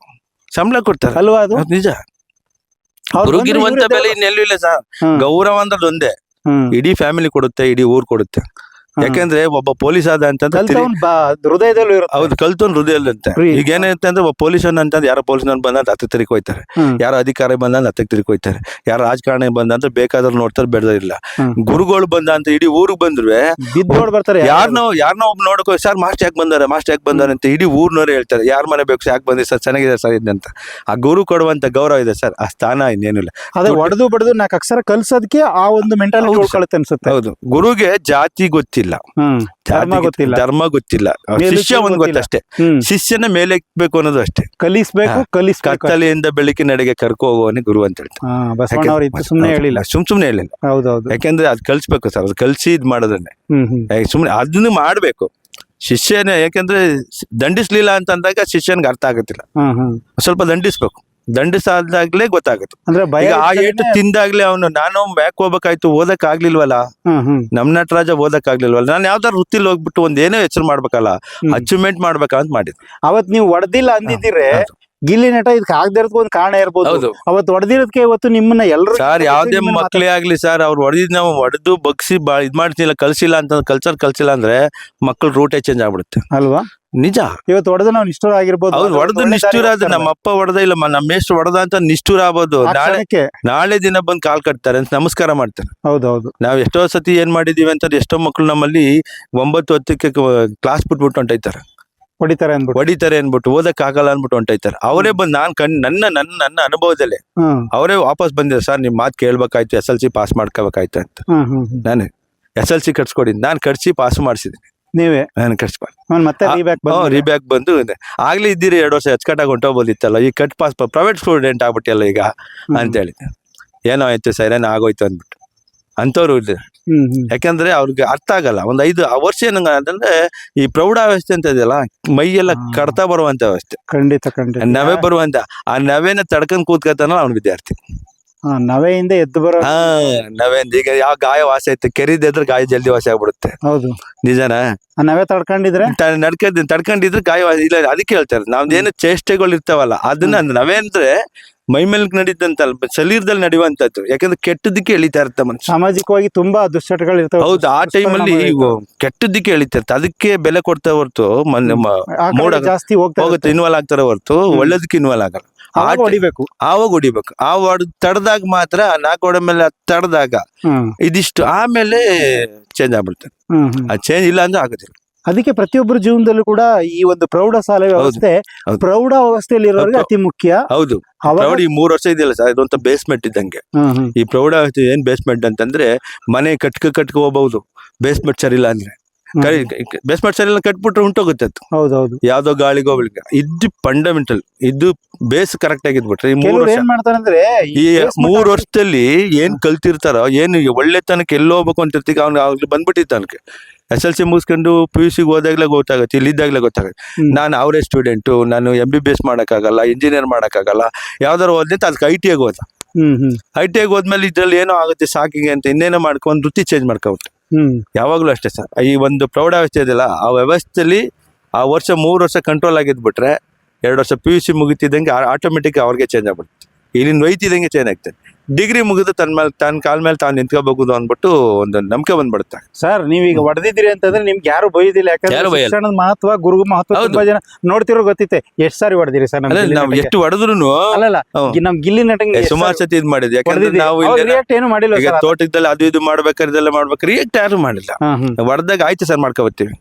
ಸಂಬಳ ಕೊಡ್ತಾರೆ. ಅಲ್ವಾ ಅದು? ನಿಜ. ಅವ್ರು ಬಂದ್ರೆ ಗುರುಗಿರುವಂತ ಇವ್ರದ್ದೇ ಬೆಲೆ ಇನ್ನೆಲ್ಲೂ ಇಲ್ಲ ಸರ್. ಗೌರವ ಅಂದ್ರೆ ಒಂದೇ ಇಡೀ ಫ್ಯಾಮಿಲಿ ಕೊಡುತ್ತೆ ಇಡೀ ಊರ್ ಕೊಡುತ್ತೆ. ಯಾಕಂದ್ರೆ ಒಬ್ಬ ಪೊಲೀಸ್ ಆದ ಅಂತಂದ್ರೆ ಹೃದಯದಲ್ಲಿ ಹೃದಯದಲ್ಲೂ ಇರುತ್ತೆ. ಹೌದು ಕಲ್ತು ಹೃದಯದಲ್ಲಿ ಅಂತ ಈಗ ಏನಂತ ಅಂದ್ರೆ ಒಬ್ಬ ಪೊಲೀಸ್ ಅಂತಂದ್ರೆ ಯಾರೋ ಪೊಲೀಸ್ ಬಂದ ಹತ್ತು ತಿರುಗಿ ಹೋಯ್ತಾರೆ. ಹ್ಮ್. ಯಾರೋ ಅಧಿಕಾರಿ ಬಂದ ಹತ್ತಕ್ಕೆ ತಿರುಗಿ ಹೋಯ್ತಾರೆ. ಯಾರೋ ರಾಜಕಾರಣಿ ಬಂದ ಅಂದ್ರೆ ಬೇಕಾದ್ರೂ ನೋಡ್ತಾರೆ ಬೆಳೆದಿಲ್ಲ ಹ್ಮ್. ಗುರುಗಳು ಬಂದ ಅಂತ ಇಡೀ ಊರಿಗೆ ಬಂದ್ರು ಬಿದ್ದು ನೋಡ್ ಬರ್ತಾರೆ ಯಾರನ್ನೋ ಯಾರನ್ನೋ ಒಬ್ಬ ನೋಡಕೋ ಸರ್ ಮಾಸ್ಟರ್ ಯಾಕೆ ಬಂದಾರೆ? ಮಾಸ್ಟರ್ ಯಾಕೆ ಬಂದಾರೆ? ಅಂತ ಇಡೀ ಊರ್ನವ್ರು ಹೇಳ್ತಾರೆ. ಯಾರ ಮನೆ ಬೇಕು ಯಾಕೆ ಬಂದಿ ಸರ್? ಚೆನ್ನಾಗಿದೆ ಸರ್ ಇದೆ ಅಂತ. ಆ ಗುರು ಕೊಡುವಂತ ಗೌರವ ಇದೆ ಸರ್. ಆ ಸ್ಥಾನ ಇನ್ನೇನಿಲ್ಲ ಅದೇ ಹೊಡೆದು ಬಡದು ನಾಲ್ಕು ಅಕ್ಷರ ಕಲ್ಸೋದಕ್ಕೆ ಆ ಒಂದು ಮೆಂಟಲ್ ಹೌದು ಉಳ್ಕೊಳುತ್ತೆ ಅನ್ಸುತ್ತೆ. ಹೌದು. ಗುರುಗೆ ಜಾತಿ ಗೊತ್ತಿಲ್ಲ. ಹ್ಮ್. ಧರ್ಮ ಗೊತ್ತಿಲ್ಲ. ಧರ್ಮ ಗೊತ್ತಿಲ್ಲ. ಶಿಷ್ಯ ಒಂದ್ ಗೊತ್ತಿಲ್ಲ. ಗೊತ್ತಷ್ಟೇ. ಶಿಷ್ಯನ ಮೇಲೆ ಬೇಕು ಅನ್ನೋದು ಅಷ್ಟೇ. ಕಲಿಸ್ಬೇಕು ಕಲಿಸ್ ಕತ್ತಲೆಯಿಂದ ಕತ್ತಲೆಯಿಂದ ಬೆಳಕಿನೆಡೆಗೆ ಕರ್ಕೊ ಹೋಗುವನೇ ಗುರು ಅಂತ ಹೇಳ್ತಾರೆ. ಸುಮ್ನೆ ಹೇಳಿಲ್ಲ. ಸುಮ್ ಸುಮ್ನೆ ಹೇಳಿಲ್ಲ. ಹೌದೌದು. ಯಾಕೆಂದ್ರೆ ಅದ್ ಕಲ್ಸ್ಬೇಕು ಸರ್. ಅದು ಕಲ್ಸಿ ಇದ್ ಮಾಡೋದನ್ನೇ ಸುಮ್ನೆ ಅದನ್ನು ಮಾಡ್ಬೇಕು. ಶಿಷ್ಯನೇ ಯಾಕೆಂದ್ರೆ ದಂಡಿಸ್ಲಿಲ್ಲ ಅಂತ ಅಂದಾಗ ಶಿಷ್ಯನ್ಗೆ ಅರ್ಥ ಆಗತ್ತಿಲ್ಲ. ಸ್ವಲ್ಪ ದಂಡಿಸ್ಬೇಕು. ದಂಡಿಸಾದಾಗ್ಲೇ ಗೊತ್ತಾಗುತ್ತೆ. ಅಂದ್ರೆ ಭಯ ಈಗ ಆ. ಏಟು ತಿಂದಾಗ್ಲೇ ಅವನು ನಾನು ಬ್ಯಾಕ್ ಹೋಗ್ಬೇಕಾಯ್ತು ಓದಕ್ ಆಗ್ಲಿಲ್ವಲ್ಲ ಹ್ಮ್ ಹ್ಮ್. ನಮ್ ನಟರಾಜ ಓದಕ್ ಆಗ್ಲಿಲ್ವಲ್ಲ ನಾನು ಯಾವ್ದಾರು ವೃತ್ತಿಲಿ ಹೋಗ್ಬಿಟ್ಟು ಒಂದ್ ಏನೋ ಹೆಸರು ಮಾಡ್ಬೇಕಲ್ಲ. ಅಚೀವ್ಮೆಂಟ್ ಮಾಡ್ಬೇಕಂತ ಮಾಡಿದ್ರು ಅವತ್ ನೀವು ಹೊಡೆದಿಲ್ಲ ಅಂದಿದ್ದೀರಿ ಗಿಲ್ಲಿ ನಟ ಇದಕ್ಕೆ ಆಗದೆ ಇರೋದಕ್ಕೆ ಒಂದು ಕಾರಣ ಇರ್ಬೋದು. ಹೌದು. ಅವತ್ ಹೊಡೆದಿರೋದಕ್ಕೆ ಇವತ್ತು ನಿಮ್ಮನ್ನ ಎಲ್ಲರೂ ಸರ್ ಯಾವ್ದೇ ಮಕ್ಳೇ ಆಗ್ಲಿ ಸರ್ ಅವ್ರು ಹೊಡೆದಿದ್ ನಾವು ಹೊಡೆದು ಬಗ್ಸಿ ಬಾ ಇದ್ ಮಾಡ್ತಿಲ್ಲ ಕಲ್ಸಿಲ್ಲ ಅಂತ ಕಲ್ಚರ್ ಕಲ್ಸಿಲ್ಲ ಅಂದ್ರೆ ಮಕ್ಳು ರೂಟೇ ಚೇಂಜ್ ಆಗ್ಬಿಡುತ್ತೆ. ಅಲ್ವಾ? ನಿಜ. ಇವತ್ತು ಹೊಡೆದು ನಾವು ನಿಷ್ಠುರ ಆಗಿರ್ಬೋದು. ಹೌದು ಹೊಡೆದು ನಿಷ್ಠೂರ ಆದ್ರೆ ನಮ್ಮ ಅಪ್ಪ ಹೊಡೆದ ಇಲ್ಲ ನಮ್ಮ ಎಷ್ಟು ಹೊಡೆದ ಅಂತ ನಿಷ್ಠುರ ಆಗ್ಬೋದು. ನಾಳೆ ನಾಳೆ ದಿನ ಬಂದು ಕಾಲ್ ಕಟ್ತಾರೆ ಅಂತ ನಮಸ್ಕಾರ ಮಾಡ್ತಾರೆ. ಹೌದೌದು. ನಾವ್ ಎಷ್ಟೋ ಸತಿ ಏನ್ ಮಾಡಿದೀವಿ ಅಂತ ಎಷ್ಟೋ ಮಕ್ಳು ನಮ್ಮಲ್ಲಿ ಒಂಬತ್ತು ಹತ್ತಕ್ಕೆ ಕ್ಲಾಸ್ ಬಿಟ್ಬಿಟ್ಟು ಹೊಂಟೈತಾರೆ ಹೊಡಿತಾರೆ ಅನ್ಬಿಟ್ಟು ಹೊಡಿತಾರೆ ಅನ್ಬಿಟ್ಟು ಓದಕ್ ಆಗಲ್ಲ ಅನ್ಬಿಟ್ಟು ಹೊಂಟೈತಾರೆ ಅವರೇ ಬಂದು ನಾನ್ ಕಣ್ ನನ್ನ ನನ್ನ ನನ್ನ ಅನುಭವದಲ್ಲೇ. ಅವರೇ ವಾಪಸ್ ಬಂದಿದ್ದಾರೆ ಸರ್ ನಿಮ್ ಮಾತು ಕೇಳ್ಬೇಕಾಯ್ತು ಎಸ್ ಎಲ್ ಸಿ ಪಾಸ್ ಮಾಡ್ಕೋಬೇಕಾಯ್ತು ಅಂತ. ನಾನು. ಎಸ್ ಎಲ್ ಸಿ ಕಟ್ಸ್ಕೊಡಿ ನಾನು ಕಟ್ಸಿ ಪಾಸ್ ಮಾಡಿಸಿದ್ದೀನಿ. ನೀವೇ? ನಾನು ಅವ್ನ್ ಮತ್ತೆ ರೀಬ್ಯಾಕ್ ರಿಬ್ಯಾಕ್ ಬಂದು. ಆಗ್ಲೇ ಇದ್ದೀರಿ ಎರಡು ವರ್ಷ ಅಚ್ಚುಕಟ್ಟಾಗಿ ಹೊಂಟೋಗ್ಬೋದಿತ್ತಲ್ಲ ಈ ಕಟ್ ಪಾಸ್ ಪ್ರೈವೇಟ್ ಸ್ಟೂಡೆಂಟ್ ಆಗ್ಬಿಟ್ಟಿಲ್ಲ ಈಗ ಅಂತ ಹೇಳಿ ಏನೋ ಆಯ್ತು ಸರ್ ಏನೋ ಆಗೋಯ್ತು ಅಂದ್ಬಿಟ್ಟು. ಅಂಥವ್ರು ಇಲ್ಲಿ ಯಾಕಂದ್ರೆ ಅವ್ರಿಗೆ ಅರ್ಥ ಆಗಲ್ಲ ಒಂದ್ ಐದು ಆ ವರ್ಷ ಏನಂಗ ಅಂತಂದ್ರೆ ಈ ಪ್ರೌಢಾವಸ್ಥೆ ಅಂತ ಇದೆಯಲ್ಲ ಮೈಯೆಲ್ಲ ಎಲ್ಲ ಕಡ್ತಾ ಬರುವಂತ ವ್ಯವಸ್ಥೆ. ಖಂಡಿತ ಖಂಡಿತ. ನವೆ ಬರುವಂತ ಆ ನವೆನ ತಡ್ಕೊಂಡ್ ಕೂತ್ಕತಾನ ಅವ್ನ ವಿದ್ಯಾರ್ಥಿ. ನವೆಯಿಂದ ಎದ್ದು ಬರೋ ಹಾ ನವೆ ಈಗ ಯಾವ ಗಾಯ ವಾಸಿ ಆಯ್ತು? ಕೆರಿದ್ರೆ ಗಾಯ ಜಲ್ದಿ ವಾಸಿ ಆಗ್ಬಿಡುತ್ತೆ. ಹೌದು. ನಿಜನಾ? ಆ ನವೆ ತಡ್ಕೊಂಡಿದ್ರೆ? ನಡ್ಕೊಂಡ್ ತಡ್ಕೊಂಡಿದ್ರೆ ಗಾಯ ವಾಸಿ- ಇಲ್ಲ ಅದಕ್ಕೆ ಹೇಳ್ತಾರೆ. ನಾವ್ದೇನು ಚೇಷ್ಟೆಗಳು ಇರ್ತಾವಲ್ಲ ಅದನ್ನ ನವೆ ಅಂದ್ರೆ ಮೈ ಮೇಲೆ ನಡೀತಂತಲ್ಲ ಶರೀರದಲ್ಲಿ ನಡೆಯುವಂತದ್ದು ಯಾಕಂದ್ರೆ ಕೆಟ್ಟದಕ್ಕೆ ಎಳಿತಾ ಇರ್ತ ಮನುಷ್ಯ. ಸಾಮಾಜಿಕವಾಗಿ ತುಂಬಾ ದುಶ್ಚಟಗಳು ಇರ್ತವೆ. ಹೌದು ಆ ಟೈಮಲ್ಲಿ ಕೆಟ್ಟದಕ್ಕೆ ಎಳಿತಾ ಇರ್ತ ಅದಕ್ಕೆ ಬೆಲೆ ಕೊಡ್ತಾ ಹೊರತು ಮೋಡ ಜಾಸ್ತಿ ಹೋಗ್ತಾ ಹೋಗುತ್ತೆ. ಇನ್ವಾಲ್ವ್ ಆಗ್ತಾರೆ ಹೊರತು. ಒಳ್ಳೇದಕ್ಕೆ ಇನ್ವಾಲ್ವ್ ಆಗಲ್ಲ. ಆವಾಗ ಹೊಡಿಬೇಕು. ಆವಾಗ ಹೊಡಿಬೇಕು. ಆ ಹೊಡ್ ತಡ್ದಾಗ ಮಾತ್ರ ನಾಲ್ಕು ಹೊಡೆ ಮೇಲೆ ತಡ್ದಾಗ ಇದಿಷ್ಟು ಆಮೇಲೆ ಚೇಂಜ್ ಹ್ಮ್ ಆ ಚೇಂಜ್ ಇಲ್ಲ ಅಂದ್ರೆ ಆಗುದಿಲ್ಲ. ಅದಕ್ಕೆ ಪ್ರತಿಯೊಬ್ಬರ ಜೀವನದಲ್ಲೂ ಕೂಡ ಈ ಒಂದು ಪ್ರೌಢ ಶಾಲೆ ವ್ಯವಸ್ಥೆ ಪ್ರೌಢ ವ್ಯವಸ್ಥೆಯಲ್ಲಿ ಇರೋರಿಗೆ ಅತಿ ಮುಖ್ಯ. ಹೌದು. ಪ್ರೌಢ ಈ ಮೂರ್ ವರ್ಷ ಇದೆಯಲ್ಲ ಸರ್ ಇದೊಂತ ಬೇಸ್ಮೆಂಟ್ ಇದ್ದಂಗೆ. ಈ ಪ್ರೌಢ ಏನ್ ಬೇಸ್ಮೆಂಟ್ ಅಂತಂದ್ರೆ ಮನೆ ಕಟ್ಕ ಕಟ್ಕ ಹೋಗ್ಬಹುದು. ಬೇಸ್ಮೆಂಟ್ ಸರಿ ಇಲ್ಲ ಅಂದ್ರೆ. ಬೇಸ್ಮೆಂಟ್ ಎಲ್ಲ ಕಟ್ಬಿಟ್ರೆ ಉಂಟೋಗುತ್ತೆ ಅದು. ಹೌದೌದು. ಯಾವ್ದೋ ಗಾಳಿಗೋ ಬೆಳಿಗ್ಗೆ ಇದು ಫಂಡಮೆಂಟಲ್ ಇದು ಬೇಸ್ ಕರೆಕ್ಟ್ ಆಗಿದ್ಬಿಟ್ರೆ. ಈ ಮೂರ್ ವರ್ಷ ಏನ್ ಮಾಡ್ತಾರೆ ಅಂದ್ರೆ ಈ ಮೂರ್ ವರ್ಷದಲ್ಲಿ ಏನ್ ಕಲ್ತಿರ್ತಾರೋ ಏನ್ ಒಳ್ಳೆತನಕ್ಕೆ ಎಲ್ಲ ಹೋಗ್ಬೇಕು ಅಂತ ಇರ್ತೀಗ ಅವ್ನಿಗೆ ಆಗ್ಲಿ ಬಂದ್ಬಿಟ್ಟಿತ್ತು ಎಸ್ ಎಲ್ ಸಿ ಮುಗಿಸ್ಕೊಂಡು ಪಿ ಯು ಸಿಗೆ ಹೋದಾಗ್ಲೇ ಗೊತ್ತಾಗುತ್ತೆ ಇಲ್ಲಿ ಇದ್ದಾಗ್ಲೇ ಗೊತ್ತಾಗುತ್ತೆ. ನಾನು ಅವರೇ ಸ್ಟೂಡೆಂಟು ನಾನು ಎಂ ಬಿ ಬಿ ಎಸ್ ಮಾಡೋಕ್ಕಾಗಲ್ಲ ಇಂಜಿನಿಯರ್ ಮಾಡೋಕ್ಕಾಗಲ್ಲ ಯಾವ್ದಾರು ಹೋದ್ರೆ ಅದಕ್ಕೆ ಐ ಟಿ ಆಗಿ ಹೋದ. ಹ್ಮ್ ಹ್ಮ್. ಐ ಟಿ ಆಗಿ ಹೋದ್ಮೇಲೆ ಇದ್ರಲ್ಲಿ ಏನೋ ಆಗುತ್ತೆ ಸಾಕಿಗೆ ಅಂತ ಇನ್ನೇನೋ ಮಾಡ್ಕೊಂಡು ವೃತ್ತಿ ಚೇಂಜ್ ಮಾಡ್ಕೊಬಿಟ್ಟು ಯಾವಾಗಲೂ ಅಷ್ಟೇ ಸರ್. ಈ ಒಂದು ಪ್ರೌಢಾವಸ್ಥೆ ಇದೆಯಲ್ಲ, ಆ ವ್ಯವಸ್ಥೆಯಲ್ಲಿ ಆ ವರ್ಷ ಮೂರು ವರ್ಷ ಕಂಟ್ರೋಲ್ ಆಗಿದ್ಬಿಟ್ರೆ, ಎರಡು ವರ್ಷ ಪಿ ಯು ಸಿ ಮುಗಿತಿದ್ದಂಗೆ ಆಟೋಮೆಟಿಕ್ ಅವ್ರಿಗೆ ಚೇಂಜ್ ಆಗ್ಬಿಡುತ್ತೆ. ಇಲ್ಲಿಂದ ಒಯ್ತಿದ್ದಂಗೆ ಚೇಂಜ್ ಆಗ್ತದೆ. ಡಿಗ್ರಿ ಮುಗಿದು ತನ್ನ ಮೇಲೆ ತನ್ನ ಕಾಲ ಮೇಲೆ ತಾನು ನಿಂತ್ಕೋಬಹುದು ಅಂದ್ಬಿಟ್ಟು ಒಂದು ನಂಬಿಕೆ ಬಂದ್ಬಿಡುತ್ತೆ. ಸರ್ ಈಗ ಹೊಡೆದಿದ್ದೀರಿ ಅಂತಂದ್ರೆ ನಿಮ್ಗೆ ಯಾರು ಬೈದಿಲ್ಲ ಯಾಕಂದ್ರೆ ಯಾರು ಬೈಯಲ್ಲ. ಶಿಕ್ಷಣದ ಮಹತ್ವ ಗುರು ಮಹತ್ವ ಹೌದು. ತುಂಬಾ ಜನ ನೋಡ್ತಿರೋ ಗೊತ್ತಿತ್ತೆ. ಎಷ್ಟ್ ಸಾರಿ ಹೊಡೆದಿರಿ ಸರ್ ಅಲ್ಲ ನಾವು? ಎಷ್ಟು ಹೊಡೆದ್ರು ನಮ್ ಗಿಲ್ಲಿ ನಟಂಗೆ ಸುಮಾರು ಸತಿ ಇದ್ ಮಾಡಿದ್ವಿ. ಯಾಕಂದ್ರೆ ನಾವು ಇಲ್ಲಿ ರಿಯಾಕ್ಟ್ ಏನು ಮಾಡಿಲ್ಲ ಈಗ ಸರ್ ತೋಟದಲ್ಲಿ ಅದು ಇದು ಮಾಡ್ಬೇಕಾದ್ರೆ ಇದೆಲ್ಲ ಮಾಡ್ಬೇಕು ರಿಯಾಕ್ಟ್ ಯಾರು ಮಾಡಿಲ್ಲ. ಹೊಡೆದಾಗ ಆಯ್ತು ಸರ್ ಮಾಡ್ಕೊಬತ್ತೀವಿ.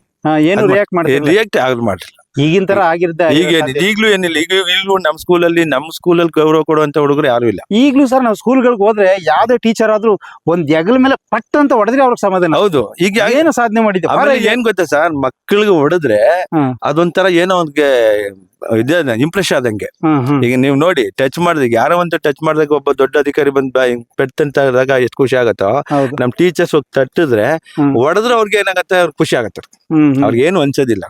ಏನು ರಿಯಾಕ್ಟ್ ಮಾಡ್ತಿಲ್ಲ ರಿಯಾಕ್ಟ್ ಯಾರು ಮಾಡಿಲ್ಲ. ಈಗಿನ ತರ ಆಗಿರದ ಈಗ ಏನಿಲ್ಲ ಈಗ್ಲೂ ಏನಿಲ್ಲ ಈಗ ಈಗಲೂ ನಮ್ಮ ಸ್ಕೂಲಲ್ಲಿ ನಮ್ಮ ಸ್ಕೂಲಲ್ಲಿ ಗೌರವ ಕೊಡುವಂತ ಹುಡುಗರು ಯಾರು ಇಲ್ಲ ಈಗ್ಲೂ ಸರ್ ನಾವು ಸ್ಕೂಲ್ಗಳಿಗೆ ಹೋದ್ರೆ ಯಾವ್ದೇ ಟೀಚರ್ ಆದ್ರೂ ಒಂದ್ ಹೆಗಲ ಮೇಲೆ ಪಟ್ ಅಂತ ಹೊಡೆದ್ರೆ ಅವ್ರಿಗೆ ಸಮಾಧಾನ ಹೌದು ಈಗ ಏನು ಸಾಧನೆ ಮಾಡಿದ್ದೆ ಆಮೇಲೆ ಏನ್ ಗೊತ್ತಾ ಸರ್ ಮಕ್ಕಳಿಗೆ ಹೊಡೆದ್ರೆ ಹ್ಮ್. ಅದೊಂಥರ ಏನೋ ಒಂದ್ಗೆ ಇದೇ ಇಂಪ್ರೆಸ್ ಆದಂಗೆ ಹ್ಮ್ ಹ್ಮ್ ಈಗ ನೀವು ನೋಡಿ ಟಚ್ ಮಾಡಿದಾಗ ಯಾರೋ ಒಂದು ಟಚ್ ಮಾಡಿದಾಗ ಒಬ್ಬ ದೊಡ್ಡ ಅಧಿಕಾರಿ ಬಂದ್ ಪೆಟ್ಟಂತ ಎಷ್ಟು ಖುಷಿ ಆಗತ್ತೋ ಹೌದು ನಮ್ ಟೀಚರ್ಸ್ ಹೋಗಿ ತಟ್ಟಿದ್ರೆ ಹ್ಮ್. ಹೊಡೆದ್ರೆ ಅವ್ರಿಗೆ ಏನಾಗತ್ತೆ ಅವ್ರಿಗೆ ಖುಷಿ ಆಗತ್ತೆ ಹ್ಮ್ ಹ್ಮ್. ಅವ್ರಿಗೆ ಏನು ಅನ್ಸೋದಿಲ್ಲ.